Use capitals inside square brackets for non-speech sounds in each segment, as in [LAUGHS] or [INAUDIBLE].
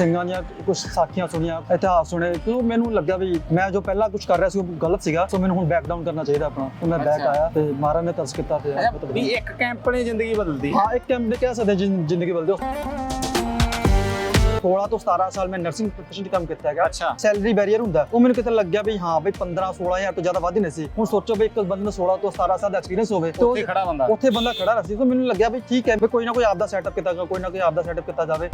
ਸਿੰਘਾਂ ਦੀਆਂ ਕੁਝ ਸਾਖੀਆਂ ਸੁਣੀਆਂ ਇਤਿਹਾਸ ਸੁਣੇ। ਕਿਉਂ ਮੈਨੂੰ ਲੱਗਿਆ ਵੀ ਮੈਂ ਜੋ ਪਹਿਲਾਂ ਕੁਝ ਕਰ ਰਿਹਾ ਸੀ ਉਹ ਗਲਤ ਸੀਗਾ। ਸੋ ਮੈਨੂੰ ਹੁਣ ਬੈਕ ਡਾਊਨ ਕਰਨਾ ਚਾਹੀਦਾ ਆਪਣਾ। ਤੇ ਮੈਂ ਬੈਕ। ਆਇਆ ਤੇ ਮਹਾਰਾਜ ਨੇ ਤਰਸ ਕੀਤਾ ਤੇ ਵੀ ਇੱਕ ਕੈਂਪ ਨੇ ਜ਼ਿੰਦਗੀ ਬਦਲਦੀ। ਹਾਂ ਇੱਕ ਕੈਂਪ ਦੇ ਕਹਿ ਸਕਦੇ ਜ਼ਿੰਦਗੀ ਬਦਲਦੇ। 16 ਤੋਂ 17 ਸਾਲ ਮੈਂ ਨਰਸਿੰਗ ਪ੍ਰੋਫੈਸ਼ਨ 'ਚ ਕੰਮ ਕੀਤਾ ਹੈਗਾ। ਅੱਛਾ। ਸੈਲਰੀ ਬੈਰੀਅਰ ਹੁੰਦਾ। ਉਹ ਮੈਨੂੰ ਕਿਤੇ ਲੱਗਿਆ ਵੀ ਹਾਂ ਬਈ 15 16000 ਤੋਂ ਜ਼ਿਆਦਾ ਵੱਧ ਨਹੀਂ ਸੀ। ਹੁਣ ਸੋਚੋ ਵੀ ਇੱਕ ਬੰਦੇ ਨੂੰ 16 ਤੋਂ 17 ਸਾਲ ਦਾ ਐਕਸਪੀਰੀਅੰਸ ਹੋਵੇ ਉੱਥੇ ਖੜਾ ਬੰਦਾ। ਉੱਥੇ ਬੰਦਾ ਖੜਾ ਰਿਹਾ ਸੀ ਤਾਂ ਮੈਨੂੰ ਲੱਗਿਆ ਵੀ ਠੀਕ ਹੈ ਵੀ ਕੋਈ ਨਾ ਕੋਈ ਆਪਦਾ ਸੈਟਅਪ ਕੀਤਾ ਕੋਈ ਨਾ ਕੋਈ ਆਪਦਾ ਸੈਟਅਪ ਕੀਤਾ ਜਾਵੇ।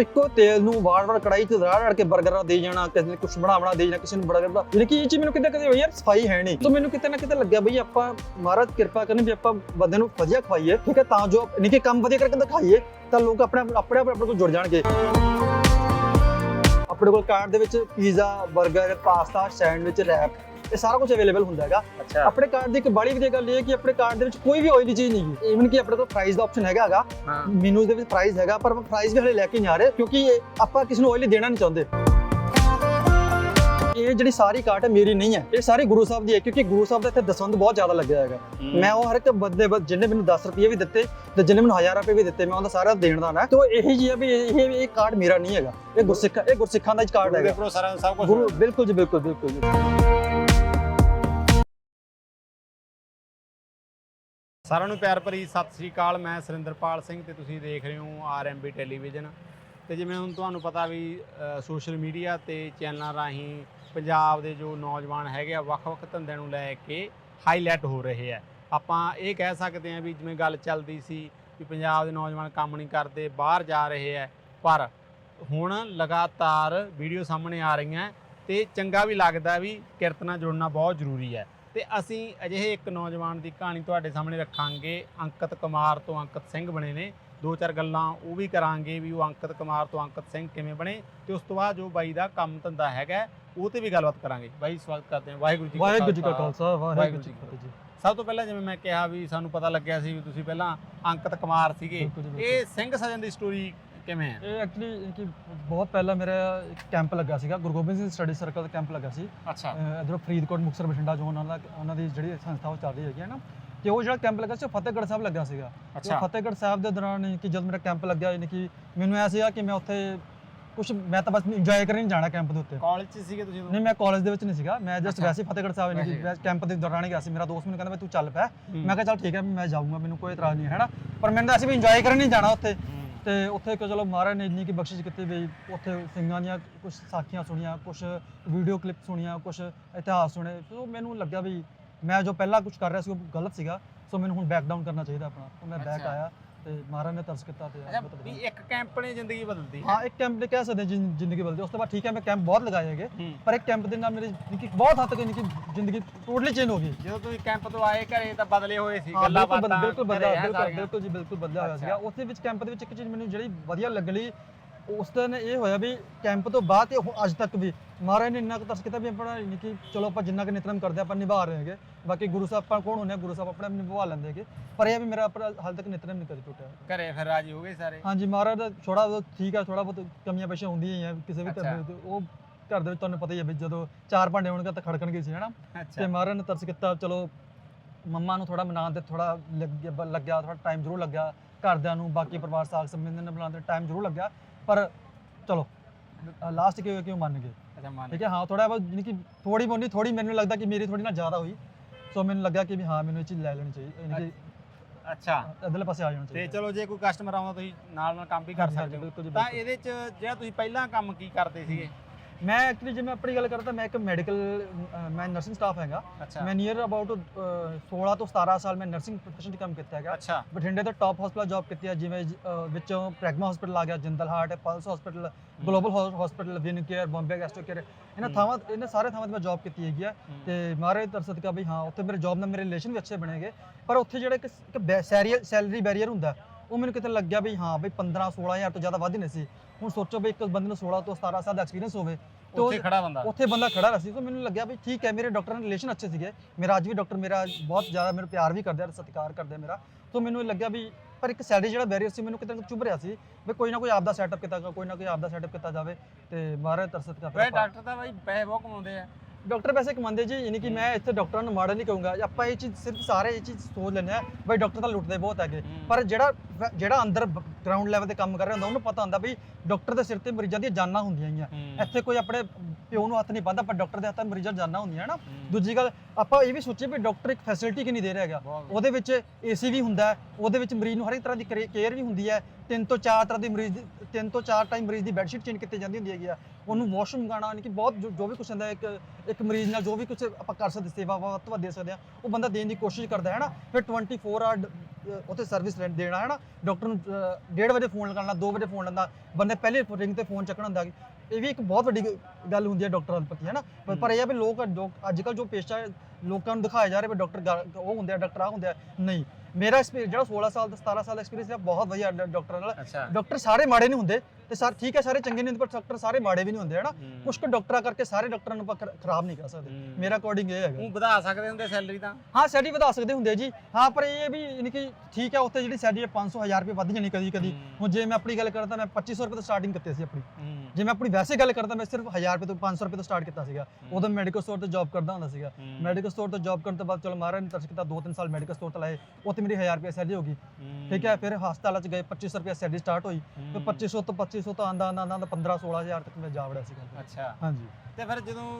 ਇੱਕੋ ਤੇਲ ਨੂੰ ਵਾਰ-ਵਾਰ ਕੜਾਈ 'ਚ ਰੜ-ਰੜ ਕੇ 버ਗਰਾਂ ਦੇ ਜਾਣਾ, ਕਿਸੇ ਨੇ ਕੁਝ ਬਣਾ ਬਣਾ ਦੇ ਜਾਣਾ, ਕਿਸੇ ਨੂੰ ਬਰਗਰ ਦਾ ਯਾਨੀ ਇਹ ਚੀਜ਼ ਮੈਨੂੰ ਕਿਤੇ ਕਦੇ ਹੋਈ, ਯਾਰ ਸਫ਼ਾਈ ਹੈ ਨਹੀਂ। ਤਾਂ ਮੈਨੂੰ ਕਿਤੇ ਨਾ ਕਿਤੇ ਲੱਗਿਆ ਬਈ ਆਪਾਂ ਮਹਾਰਾਜ ਕਿਰਪਾ ਕਰਨੀ ਵੀ ਆਪਾਂ ਬੰਦੇ ਨੂੰ ਵਧੀਆ ਖਵਾਈਏ, ਠੀਕ ਹੈ, ਤਾਂ ਜੋ ਨਿੱਕੇ ਕੰਮ ਵਧੀਆ ਕਰਕੇ ਦਿਖਾਈਏ, ਤਾਂ ਲੋਕ ਆਪਣੇ ਆਪਣੇ ਆਪਣੇ ਕੋਲ ਜੁੜ ਜਾਣਗੇ। ਆਪਣੇ ਕੋਲ ਕਾਰਡ ਦੇ ਵਿੱਚ ਪੀਜ਼ਾ 버ਗਰ ਪਾਸਤਾ ਸੈਂਡਵਿਚ ਰੈਪ ਇਹ ਸਾਰਾ ਕੁਝ ਅਵੇਲੇਬਲ ਹੁੰਦਾ ਹੈਗਾ। ਆਪਣੇ ਕਾਰਡ ਦੀ ਇੱਕ ਬੜੀ ਵਧੀਆ ਗੱਲ ਇਹ ਹੈ ਕਿ ਆਪਣੇ ਕਾਰਡ ਦੇ ਵਿੱਚ ਕੋਈ ਵੀ ਆਇਲੀ ਚੀਜ਼ ਨਹੀਂ ਹੈ ਈਵਨ ਕਿ ਆਪਣੇ ਕੋਲ ਪ੍ਰਾਈਸ ਦਾ ਆਪਸ਼ਨ ਹੈਗਾ ਹੈਗਾ। ਹਾਂ। ਮੈਨੂ ਦੇ ਵਿੱਚ ਪ੍ਰਾਈਸ ਹੈਗਾ ਪਰ ਪ੍ਰਾਈਸ ਵੀ ਹਲੇ ਲੈ ਕੇ ਨਹੀਂ ਆ ਰਹੇ ਕਿਉਂਕਿ ਇਹ ਆਪਾਂ ਕਿਸੇ ਨੂੰ ਆਇਲੀ ਦੇਣਾ ਨਹੀਂ ਚਾਹੁੰਦੇ। ਇਹ ਜਿਹੜੀ ਸਾਰੀ ਕਾਰਟ ਹੈ ਮੇਰੀ ਨਹੀਂ ਹੈ। ਇਹ ਸਾਰੀ ਗੁਰੂ ਸਾਹਿਬ ਦੀ ਹੈ ਕਿਉਂਕਿ ਗੁਰੂ ਸਾਹਿਬ ਦਾ ਇੱਥੇ ਦਸਵੰਦ ਬਹੁਤ ਜ਼ਿਆਦਾ ਲੱਗਿਆ ਹੈਗਾ। ਮੈਂ ਉਹ ਹਰ ਇੱਕ ਬੰਦੇ ਜਿਹਨੇ ਮੈਨੂੰ 10 ਰੁਪਏ ਵੀ ਦਿੱਤੇ ਤੇ ਜਿਹਨੇ ਮੈਨੂੰ 1000 ਰੁਪਏ ਵੀ ਦਿੱਤੇ ਮੈਂ ਉਹਦਾ ਸਾਰਾ ਦੇਣ ਦਾ ਨਾ। ਤੇ ਉਹ ਇਹੀ ਜੀ ਹੈ ਵੀ ਇਹ ਇਹ ਕਾਰਡ ਮੇਰਾ ਨਹੀਂ ਹੈਗਾ। ਇਹ ਗੁਰਸਿੱਖ ਇਹ ਗੁਰਸਿੱਖਾਂ ਦਾ ਕਾਰਡ ਹੈਗਾ। ਗੁਰੂ ਬਿਲਕੁਲ ਜੀ ਬਿਲਕੁਲ ਬਿਲਕੁਲ ਸਾਰਿਆਂ ਨੂੰ ਪਿਆਰ ਭਰੀ ਸਤਿ ਸ੍ਰੀ ਅਕਾਲ। ਮੈਂ ਸੁਰਿੰਦਰਪਾਲ ਸਿੰਘ ਤੇ ਤੁਸੀਂ ਦੇਖ ਰਹੇ ਹੋ ਆਰਐਮਬੀ ਟੈਲੀਵਿਜ਼ਨ। ਤੇ ਜਿਵੇਂ ਹੁਣ ਤੁਹਾਨੂੰ ਪਤਾ ਵੀ ਸੋਸ਼ਲ ਮੀਡੀਆ ਤੇ ਚੈਨਲਾਂ ਰਾਹੀਂ ਪੰਜਾਬ ਦੇ ਜੋ ਨੌਜਵਾਨ ਹੈਗੇ ਆ, ਵੱਖ-ਵੱਖ ਧੰਦਿਆਂ ਨੂੰ ਲੈ ਕੇ ਹਾਈਲਾਈਟ ਹੋ ਰਹੇ ਆ। ਆਪਾਂ ਇਹ ਕਹਿ ਸਕਦੇ ਹਾਂ ਵੀ ਜਿਵੇਂ ਗੱਲ ਚੱਲਦੀ ਸੀ ਵੀ ਪੰਜਾਬ ਦੇ ਨੌਜਵਾਨ ਕੰਮ ਨਹੀਂ ਕਰਦੇ, ਬਾਹਰ ਜਾ ਰਹੇ ਆ। ਪਰ ਹੁਣ ਲਗਾਤਾਰ ਵੀਡੀਓ ਸਾਹਮਣੇ ਆ ਰਹੀਆਂ ਤੇ ਚੰਗਾ ਵੀ ਲੱਗਦਾ ਵੀ ਕਿਰਤ ਨਾਲ ਜੁੜਨਾ ਬਹੁਤ ਜ਼ਰੂਰੀ ਹੈ। ਤੇ ਅਸੀਂ ਅਜਿਹੇ ਇੱਕ ਨੌਜਵਾਨ ਦੀ ਕਹਾਣੀ ਤੁਹਾਡੇ ਸਾਹਮਣੇ ਰੱਖਾਂਗੇ। ਅੰਕਿਤ ਕੁਮਾਰ ਤੋਂ ਅੰਕਿਤ ਸਿੰਘ ਬਣੇ ਨੇ। ਦੋ ਚਾਰ ਗੱਲਾਂ ਉਹ ਵੀ ਕਰਾਂਗੇ ਵੀ ਉਹ ਅੰਕਿਤ ਕੁਮਾਰ ਤੋਂ ਅੰਕਿਤ ਸਿੰਘ ਕਿਵੇਂ ਬਣੇ ਤੇ ਉਸ ਤੋਂ ਬਾਅਦ ਜੋ ਬਾਈ ਦਾ ਕੰਮ ਧੰਦਾ ਹੈਗਾ ਉਹ ਤੇ ਵੀ ਗੱਲਬਾਤ ਕਰਾਂਗੇ। ਬਾਈ ਸਵਾਗਤ ਕਰਦੇ ਹਾਂ। ਵਾਹਿਗੁਰੂ ਜੀ ਕਾ ਵਾਹਿਗੁਰੂ ਜੀ ਕਾ ਖਾਲਸਾ। ਵਾਹਿਗੁਰੂ ਜੀ ਕੀ ਫਤਿਹ ਜੀ। ਸਭ ਤੋਂ ਪਹਿਲਾਂ ਜਿਵੇਂ ਮੈਂ ਕਿਹਾ ਵੀ ਸਾਨੂੰ ਪਤਾ ਲੱਗਿਆ ਸੀ ਵੀ ਤੁਸੀਂ ਪਹਿਲਾਂ ਅੰਕਿਤ ਕੁਮਾਰ ਸੀਗੇ। ਇਹ ਸਿੰਘ ਸਜਣ ਦੀ ਸਟੋਰੀ ਕਿਵੇਂ ਹੈ ਇਹ ਐਕਚੁਅਲੀ ਕਿ ਬਹੁਤ ਪਹਿਲਾਂ ਮੇਰਾ ਇੱਕ ਕੈਂਪ ਲੱਗਾ ਸੀਗਾ ਗੁਰੂ ਗੋਬਿੰਦ ਸਿੰਘ ਸਟੱਡੀ ਸਰਕਲ ਦਾ ਕੈਂਪ ਲੱਗਾ ਸੀ। ਅੱਛਾ। ਇਧਰੋਂ ਫਰੀਦਕੋਟ ਮੁਕਤਸਰ ਬਠਿੰਡਾ ਜੋ ਉਹਨਾਂ ਦਾ ਉਹਨਾਂ ਦੀ ਜਿਹੜੀ ਸੰਸਥਾ ਉਹ ਚੱਲ ਰਹੀ ਹੈਗੀ ਹੈ ਨਾ। ਤੇ ਉਹ ਜਿਹੜਾ ਕੈਂਪ ਲੱਗਾ ਸੀ ਉਹ ਫਤਿਹਗੜ੍ਹ ਸਾਹਿਬ ਲੱਗਾ ਸੀਗਾ। ਅੱਛਾ। ਫਤਿਹਗੜ੍ਹ ਸਾਹਿਬ ਦੇ ਦੌਰਾਨ ਕਿ ਜਦ ਮੇਰਾ ਕੈਂਪ ਲੱਗਿਆ ਯਾਨੀ ਕਿ ਮੈਨੂੰ ਐ ਸੀਗਾ ਕਿ ਮੈਂ ਉੱਥੇ ਕੁਝ ਮੈਂ ਤਾਂ ਬਸ ਇੰਜੋਏ ਕਰਨ ਹੀ ਜਾਣਾ ਕੈਂਪ ਦੇ ਉੱਤੇ। ਕਾਲਜ 'ਚ ਸੀਗੇ ਤੁਸੀਂ ਨਹੀਂ ਮੈਂ ਕਾਲਜ ਦੇ ਵਿੱਚ ਨਹੀਂ ਸੀਗਾ। ਮੈਂ ਜਸਟ। ਵੈਸੇ ਫਤਿਹਗੜ੍ਹ ਸਾਹਿਬ ਯਾਨੀ ਕਿ ਕੈਂਪ ਦੇ ਦੌਰਾਨ ਹੀ ਗਿਆ ਸੀ। ਮੇਰਾ ਦੋਸਤ ਮੈਨੂੰ ਕਹਿੰਦਾ ਵੀ ਤੂੰ ਚੱਲ ਪੈ। ਮੈਂ ਕਿਹਾ ਚੱਲ ਠੀਕ ਹੈ ਮੈਂ ਜਾਊਂਗਾ ਮੈਨੂੰ ਕੋਈ ਇਤਰਾਜ਼ ਨਹੀਂ ਹੈ ਹੈਨਾ ਪਰ ਮੈਨੂੰ ਤਾਂ ਅਸੀਂ ਵੀ ਇੰਜੋਏ ਕਰਨ ਹੀ ਜਾਣਾ ਉੱਥੇ। ਤੇ ਉੱਥੇ ਕਿ ਚਲੋ ਮਹਾਰਾਜ ਨੇ ਇੰਨੀ ਕੀ ਬਖਸ਼ਿਸ਼ ਕੀਤੀ ਵੀ ਉੱਥੇ ਸਿੰਘਾਂ ਦੀਆਂ ਕੁਝ ਸਾਖੀਆਂ ਸੁਣੀਆਂ ਕੁਝ ਵੀਡੀਓ ਕਲਿੱਪ ਸੁਣੀਆਂ ਕੁਝ ਇਤਿਹਾਸ ਸੁਣੇ। ਸੋ ਮੈਨੂੰ ਲੱਗਿਆ ਵੀ ਮੈਂ ਜੋ ਪਹਿਲਾਂ ਕੁਝ ਕਰ ਰਿਹਾ ਸੀ ਉਹ ਗਲਤ ਸੀਗਾ। ਸੋ ਮੈਨੂੰ ਹੁਣ ਬੈਕ ਡਾਊਨ ਕਰਨਾ ਚਾਹੀਦਾ ਆਪਣਾ। ਤਾਂ ਮੈਂ ਬੈਕ। ਆਇਆ। ਤੇ ਮਹਾਰਾਜ ਨੇ ਤਰਸ ਕੀਤਾ ਤੇ ਅੱਛਾ ਵੀ। ਇੱਕ ਕੈਂਪ ਨੇ ਜ਼ਿੰਦਗੀ ਬਦਲਦੀ ਹਾਂ ਇੱਕ ਕੈਂਪ ਦੇ ਕਹਿ ਸਕਦੇ ਜ਼ਿੰ- ਜ਼ਿੰਦਗੀ ਬਦਲਦੀ ਉਸ ਤੋਂ ਬਾਅਦ ਠੀਕ ਹੈ ਮੈਂ ਕੈਂਪ ਬਹੁਤ ਲਗਾਏ ਹੈਗੇ ਹੂੰ। ਪਰ ਇੱਕ ਕੈਂਪ ਦੇ ਨਾਲ ਮੇਰੀ ਜ਼ਿੰਦਗੀ ਬਹੁਤ ਹੱਦ ਤੱਕ ਯਾਨੀ ਕਿ ਜ਼ਿੰਦਗੀ ਟੋਟਲੀ ਚੇਂਜ ਹੋ ਗਈ ਜਦੋਂ ਤੁਸੀਂ ਕੈਂਪ ਤੋਂ ਆਏ ਘਰੇ ਤਾਂ ਬਦਲੇ ਹੋਏ ਸੀ ਹਾਂ, ਗੱਲਾਂ ਬਿਲਕੁਲ ਬਦ- ਬਾਤਾਂ ਬਿਲਕੁਲ ਬਦਲਿਆ ਬਿਲਕੁਲ। ਬਿਲਕੁਲ ਜੀ ਬਿਲਕੁਲ ਬਦਲਿਆ ਹੋਇਆ ਅੱਛਾ। ਸੀਗਾ ਉੱਥੇ ਵਿੱਚ ਕੈਂਪ ਦੇ ਵਿੱਚ ਇੱਕ ਚੀਜ਼ ਮੈਨੂੰ ਜਿਹੜੀ ਵਧੀਆ ਲੱਗਲੀ ਉਸ ਦਿਨ ਇਹ ਹੋਇਆ ਵੀ ਕੈਂਪ ਤੋਂ ਬਾਅਦ ਤੇ ਹੁਣ ਅੱਜ ਤੱਕ ਵੀ ਮਹਾਰਾਜ ਨੇ ਇੰਨਾ ਕੁ ਤਰਸ ਕੀਤਾ ਵੀ ਆਪਣਾ ਯਾਨੀ ਕਿ ਚਲੋ ਆਪਾਂ ਜਿੰਨਾ ਕੁ ਨਿਤਨਮ ਕਰਦੇ ਆਪਾਂ ਨਿਭਾ ਰਹੇ ਹੈਗੇ। ਬਾਕੀ ਗੁਰੂ ਸਾਹਿਬ ਆਪਾਂ ਕੌਣ ਹੁੰਦੇ ਆ ਗੁਰੂ ਸਾਹਿਬ ਆਪਣੇ ਆਪ ਨਿਭਾ ਲੈਂਦੇ ਹੈਗੇ। ਪਰ ਇਹ ਆ ਵੀ ਮੇਰਾ ਆਪਣਾ ਹਾਲ ਤੱਕ ਨਿਤਨਮ ਨਹੀਂ ਕਦੇ ਟੁੱਟਿਆ। ਘਰੇ ਫਿਰ ਰਾਜੀ ਹੋ ਗਏ ਸਾਰੇ? ਹਾਂਜੀ ਮਹਾਰਾਜ ਦਾ ਥੋੜਾ ਬਹੁਤ ਠੀਕ ਆ ਥੋੜਾ ਬਹੁਤ ਕਮੀਆਂ ਪੇਸ਼ੀਆਂ ਹੁੰਦੀਆਂ ਹੀ ਆ ਕਿਸੇ ਵੀ ਦੇ ਅੱਛਾ। ਵਿੱਚ ਉਹ ਘਰ ਦੇ ਵਿੱਚ ਤੁਹਾਨੂੰ ਪਤਾ ਹੀ ਹੈ ਵੀ ਜਦੋਂ ਚਾਰ ਭਾਂਡੇ ਹੋਣਗੇ ਤਾਂ ਖੜਕਣਗੇ ਸੀ ਹਨਾ? ਤੇ ਅੱਛਾ ਮਹਾਰਾਜ ਨੇ ਤਰਸ ਕੀਤਾ ਚਲੋ ਮੰਮਾ ਨੂੰ ਥੋੜਾ ਮਨਾਉਣ ਤੇ ਥੋੜਾ ਲੱਗਿਆ ਥੋੜਾ ਟਾਈਮ ਜ਼ਰੂਰ ਲੱਗਿਆ। ਘਰਦਿਆਂ ਨੂੰ ਬਾਕੀ ਪਰਿਵਾਰ ਸਾਗ ਸੰਬੰਧੀਆਂ ਨੂੰ ਬਣਾਉਣ ਤੇ ਟਾਈਮ ਜ਼ਰੂਰ ਲੱਗਿਆ। ਪਰ ਚਲੋ ਲਾਸਟ ਕਿਉਂ ਕਿਉਂ ਮੰਨ ਗਏ? ਅੱਛਾ ਮੰਨ ਠੀਕ ਹੈ ਹਾਂ ਥੋੜਾ ਬਹੁਤ ਯਾਨੀ ਕਿ ਥੋੜੀ ਬੋਨੀ ਥੋੜੀ ਮੈਨੂੰ ਲੱਗਦਾ ਕਿ ਮੇਰੀ ਥੋੜੀ ਨਾ ਜ਼ਿਆਦਾ ਹੋਈ। ਸੋ ਮੈਨੂੰ ਲੱਗਾ ਕਿ ਵੀ ਹਾਂ ਮੈਨੂੰ ਇਹ ਚੀਜ਼ ਲੈ ਲੈਣੀ ਚਾਹੀਦੀ ਯਾਨੀ ਅੱਛਾ। ਕਿ ਅਦਲੇ ਪਾਸੇ ਆ ਜਾਣਾ ਤੇ ਚਾਹੀਦਾ। ਚਲੋ ਜੇ ਕੋਈ ਕਸਟਮਰ ਆਉਂਦਾ ਤੁਸੀਂ ਨਾਲ ਨਾਲ ਕੰਮ ਵੀ ਕਰ ਹਾਂਜੀ, ਹਾਂਜੀ, ਸਕਦੇ ਹੋ। ਬਿਲਕੁਲ ਜੀ, ਤਾਂ ਬਿਲਕੁਲ। ਇਹਦੇ ਚ ਜਿਹੜਾ ਤੁਸੀਂ ਪਹਿਲਾਂ ਕੰਮ ਕੀ ਕਰਦੇ ਸੀਗੇ? ਮੈਂ ਐਕਚੁਅਲੀ ਜੇ ਮੈਂ ਆਪਣੀ ਗੱਲ ਕਰਦਾ ਮੈਂ ਇੱਕ ਮੈਡੀਕਲ ਮੈਂ ਨਰਸਿੰਗ ਸਟਾਫ ਹੈਗਾ। ਮੈਂ ਨੀਅਰ ਅਬਾਊਟ 16 ਤੋਂ 17 ਸਾਲ ਮੈਂ ਨਰਸਿੰਗ ਪ੍ਰੋਫੈਸ਼ਨ 'ਚ ਕੰਮ ਕੀਤਾ ਹੈਗਾ। ਅੱਛਾ। ਬਠਿੰਡੇ ਤੋਂ ਟਾਪ ਹਸਪਤਾਲ ਜੌਬ ਕੀਤੀ ਹੈ ਜਿਵੇਂ ਵਿੱਚੋਂ ਪ੍ਰੈਗਮਾ ਹਸਪੀਟਲ ਆ ਗਿਆ ਜਿੰਦਲ ਹਾਰਟ ਹੈ। Pulse hospital Global hospital Win care Bombay gastro care ਇਹਨਾਂ। ਥਾਵਾਂ ਇਹਨਾਂ ਸਾਰੇ ਥਾਵਾਂ ਤੇ ਮੈਂ ਜੌਬ ਕੀਤੀ ਹੈਗੀ ਆ। ਤੇ ਮਹਾਰਾਜ ਦੀ ਤਰਸ ਸਦਕਾ ਵੀ ਹਾਂ ਉੱਥੇ ਮੇਰੇ ਜੌਬ ਨਾਲ ਮੇਰੇ ਰਿਲੇਸ਼ਨ ਵੀ ਅੱਛੇ ਬਣੇਗੇ ਪਰ ਉੱਥੇ ਜਿਹੜਾ ਇੱਕ ਸੈਲਰੀ ਬੈਰੀਅਰ ਹੁੰਦਾ ਉਹ ਮੈਨੂੰ ਕਿਤੇ ਲੱਗਿਆ ਵੀ ਹਾਂ ਬਈ 15 16000 ਤੋਂ ਜ਼ਿਆਦਾ ਵੱਧ ਹੀ ਨਹੀਂ ਸੀ। ਹੁਣ ਸੋਚੋ ਵੀ ਇੱਕ ਬੰਦੇ ਨੂੰ 16 ਤੋਂ 17 ਸਾਲ ਦਾ ਐਕਸਪੀਰੀਅੰਸ ਹੋਵੇ ਤੇ ਉੱਥੇ ਖੜਾ ਬੰਦਾ। ਉੱਥੇ ਬੰਦਾ ਖੜਾ ਰਿਹਾ ਤਾਂ ਮੈਨੂੰ ਲੱਗਿਆ ਵੀ ਠੀਕ ਹੈ ਮੇਰੇ ਡਾਕਟਰ ਨਾਲ ਰਿਲੇਸ਼ਨ ਅੱਛੇ ਸੀਗੇ। ਮੇਰਾ ਅੱਜ ਵੀ ਡਾਕਟਰ ਮੇਰਾ ਬਹੁਤ ਜ਼ਿਆਦਾ ਮੈਨੂੰ ਪਿਆਰ ਵੀ ਕਰਦੇ ਆ ਸਤਿਕਾਰ ਕਰਦੇ ਆ ਮੇਰਾ। ਤਾਂ ਮੈਨੂੰ ਇਹ ਲੱਗਿਆ ਵੀ ਪਰ ਇੱਕ ਸੈਲਰੀ ਜਿਹੜਾ ਬੈਰੀਅਰ ਸੀ ਮੈਨੂੰ ਕਿਤੇ ਨਾ ਚੁੱਭ ਰਿਹਾ ਸੀ ਵੀ ਕੋਈ ਨਾ ਕੋਈ ਆਪਦਾ ਸੈਟਅਪ ਕੀਤਾ ਕੋਈ ਨਾ ਕੋਈ ਆਪਦਾ ਸੈਟਅਪ ਕੀਤਾ ਜਾਵੇ ਤੇ ਮਹਾਰਾਜ ਤਰਸਤ ਕਾ ਵੇ ਡਾਕਟਰ ਤਾਂ ਬਾਈ ਪੈਸੇ ਬਹੁਤ ਕਮਾਉਂਦੇ ਆ। ਡਾਕਟਰ ਵੈਸੇ ਕਮਾਉਂਦੇ ਜੀ ਯਾਨੀ ਕਿ ਮੈਂ ਇੱਥੇ ਡਾਕਟਰਾਂ ਨੂੰ ਮਾੜਾ ਨਹੀਂ ਕਹੂੰਗਾ। ਆਪਾਂ ਇਹ ਚੀਜ਼ ਸਿਰਫ ਸਾਰੇ ਇਹ ਚੀਜ਼ ਸੋਚ ਲੈਂਦੇ ਆ ਬਈ ਡਾਕਟਰ ਤਾਂ ਲੁੱਟਦੇ ਬਹੁਤ ਹੈਗੇ। ਪਰ ਜਿਹੜਾ ਜਿਹੜਾ ਅੰਦਰ ਗਰਾਊਂਡ ਲੈਵਲ ਤੇ ਕੰਮ ਕਰ ਰਿਹਾ ਹੁੰਦਾ ਉਹਨੂੰ ਪਤਾ ਹੁੰਦਾ ਬਈ ਡਾਕਟਰ ਦੇ ਸਿਰ ਤੇ ਮਰੀਜ਼ਾਂ ਦੀਆਂ ਜਾਨਾਂ ਹੁੰਦੀਆਂ ਹੀ ਆ। ਇੱਥੇ ਕੋਈ ਆਪਣੇ ਪਿਓ ਨੂੰ ਹੱਥ ਨਹੀਂ ਪਾਉਂਦਾ ਪਰ ਡਾਕਟਰ ਦੇ ਹੱਥਾਂ ਮਰੀਜ਼ਾਂ ਜਾਨਾਂ ਹੁੰਦੀਆਂ ਨਾ ਦੂਜੀ ਗੱਲ ਆਪਾਂ ਇਹ ਵੀ ਸੋਚੀਏ ਵੀ ਡਾਕਟਰ ਇੱਕ ਫੈਸਿਲਿਟੀ ਕਿ ਨਹੀਂ ਦੇ ਰਿਹਾ ਹੈਗਾ। ਉਹਦੇ ਵਿੱਚ ਏਸੀ ਵੀ ਹੁੰਦਾ ਉਹਦੇ ਵਿੱਚ ਮਰੀਜ਼ ਨੂੰ ਹਰ ਇੱਕ ਤਰ੍ਹਾਂ ਦੀ ਕੇਅਰ ਵੀ ਹੁੰਦੀ ਹੈ। ਤਿੰਨ ਤੋਂ ਚਾਰ ਤਰ੍ਹਾਂ ਦੀ ਮਰੀਜ਼ ਤਿੰਨ ਤੋਂ ਚਾਰ ਟਾਈਮ ਮਰੀਜ਼ ਦੀ ਬੈੱਡਸ਼ੀਟ ਚੇਂਜ ਕੀਤੀ ਜਾਂਦੀ ਹੁੰਦੀ ਹੈਗੀ ਆ। ਉਹਨੂੰ ਵਾਸ਼ਰੂਮ ਮੰਗਾਉਣਾ ਯਾਨੀ ਕਿ ਬਹੁਤ ਜੋ ਵੀ ਕੁਛ ਹੁੰਦਾ ਇੱਕ ਇੱਕ ਮਰੀਜ਼ ਨਾਲ ਜੋ ਵੀ ਕੁਛ ਆਪਾਂ ਕਰ ਸਕਦੇ ਸੇਵਾ ਵੱਧ ਤੋਂ ਵੱਧ ਦੇ ਸਕਦੇ ਆ ਉਹ ਬੰਦਾ ਦੇਣ ਦੀ ਕੋਸ਼ਿਸ਼ ਕਰਦਾ ਹੈ ਨਾ ਫਿਰ 24 ਆਵਰ ਉੱਥੇ ਸਰਵਿਸ ਦੇਣਾ ਹੈ ਨਾ ਡਾਕਟਰ ਨੂੰ 1:30 ਵਜੇ ਫੋਨ ਕਰਨਾ 2 ਵਜੇ ਫੋਨ ਲੈਂਦਾ ਬੰਦੇ ਪਹਿਲੇ ਰਿੰਗ ਤੇ ਫੋਨ ਚੱਕਣਾ ਹੁੰਦਾ ਇਹ ਵੀ ਇੱਕ ਬਹੁਤ ਵੱਡੀ ਗ- ਗੱਲ ਹੁੰਦੀ ਹੈ ਡਾਕਟਰਾਂ ਪ੍ਰਤੀ ਹੈ ਨਾ? ਪਰ- ਪਰ ਇਹ ਆ ਵੀ ਲੋਕ ਅੱਜ ਕੱਲ ਜੋ ਪੇਸ਼ਾ ਲੋਕਾਂ ਨੂੰ ਦਿਖਾਇਆ ਜਾ ਰਿਹਾ ਵੀ ਡਾਕਟਰ ਉਹ ਹੁੰਦੇ ਆ ਡਾਕਟਰ ਆ ਹੁੰਦੇ ਆ ਨਹੀਂ। ਮੇਰਾ experience ਜਿਹੜਾ 16 ਸਾਲ ਦਾ 17 ਸਾਲ ਦਾ ਐਕਸਪੀਰੀਅੰਸ ਹੈ ਬਹੁਤ ਵਧੀਆ ਡਾ- ਡਾਕਟਰਾਂ ਨਾਲ। ਅੱਛਾ। ਡਾਕਟਰ ਸਾਰੇ ਮਾੜੇ ਨਹੀਂ ਹੁੰਦੇ। ਤੇ ਸਰ ਠੀਕ ਹੈ ਸਾਰੇ ਚੰਗੇ ਨਹੀਂ ਹੁੰਦੇ ਪਰ ਡਾਕਟਰ ਸਾਰੇ ਮਾੜੇ ਵੀ ਨਹੀਂ ਹੁੰਦੇ ਹਨਾ? ਕੁਝ ਕੁ ਡਾਕਟਰਾਂ ਕਰਕੇ ਸਾਰੇ ਡਾਕਟਰਾਂ ਨੂੰ ਆਪਾਂ ਖਰ- ਖਰਾਬ ਨਹੀਂ ਕਰ ਸਕਦੇ। ਮੇਰਾ ਅਕੋਰਡਿੰਗ ਇਹ ਹੈਗਾ। ਉਹ ਵਧਾ ਸਕਦੇ ਹੁੰਦੇ ਸੈਲਰੀ ਤਾਂ। ਹਾਂ ਸੈਲਰੀ ਵਧਾ ਸਕਦੇ ਹੁੰਦੇ ਆ ਜੀ। ਹਾਂ ਪਰ ਇਹ ਵੀ ਯਾਨੀ ਕਿ ਠੀਕ ਹੈ ਉੱਥੇ ਜਿਹੜੀ ਸੈਲਰੀ ਹੈ 500 1000 ਰੁਪਏ ਵੱਧ ਜਾਣੀ ਕਦੀ ਕਦੀ। ਹੁਣ ਜੇ ਮੈਂ ਆਪਣੀ ਗੱਲ ਕਰਦਾ ਮੈਂ 2500 ਰੁਪਏ ਤੋਂ ਸਟਾਰਟਿੰਗ ਕੀਤੀ ਸੀ ਆਪਣੀ। ਜੇ ਮੈਂ ਆਪਣੀ ਵੈਸੇ ਗੱਲ ਕਰਦਾ ਮੈਂ ਸਿਰਫ 1000 ਰੁਪਏ ਤੋਂ 500 ਰੁਪਏ ਤੋਂ ਸਟਾਰਟ ਕੀਤਾ ਸੀਗਾ। ਉਦੋਂ ਮੈਡੀਕਲ ਸਟੋਰ ਤੇ ਜੌਬ ਕਰਦਾ ਹੁੰਦਾ ਸੀਗਾ। ਮੈਡੀਕਲ ਸਟੋਰ ਤੋਂ ਜੌਬ ਕਰਨ ਤੋਂ ਬਾਅਦ ਚਲੋ ਮਹਾਰਾਜ ਨੇ ਤਰਸ ਕੀਤਾ 2-3 ਸਾਲ ਮੈਡੀਕਲ ਸਟੋਰ ਤੇ ਲਾਏ। ਉੱਥੇ ਮੇਰੀ 1000 ਰੁਪਏ ਸੈਲਰੀ ਹੋ ਗਈ। ਠੀਕ ਹੈ ਫਿਰ ਹਸਪਤਾਲਾਂ 'ਚ ਗਏ 2500 ਰੁਪਏ ਸੈਲਰੀ ਸਟਾਰਟ ਹੋਈ। ਫਿਰ 2500 ਤੋਂ 2500 ਤੋਂ ਆਂਦਾ ਆਂਦਾ ਆਂਦਾ 15 16000 ਤੱਕ ਮੈਂ ਜਾ ਵੜਿਆ ਸੀਗਾ ਅੱਛਾ। ਹਾਂਜੀ। ਤੇ ਫਿਰ ਜਦੋਂ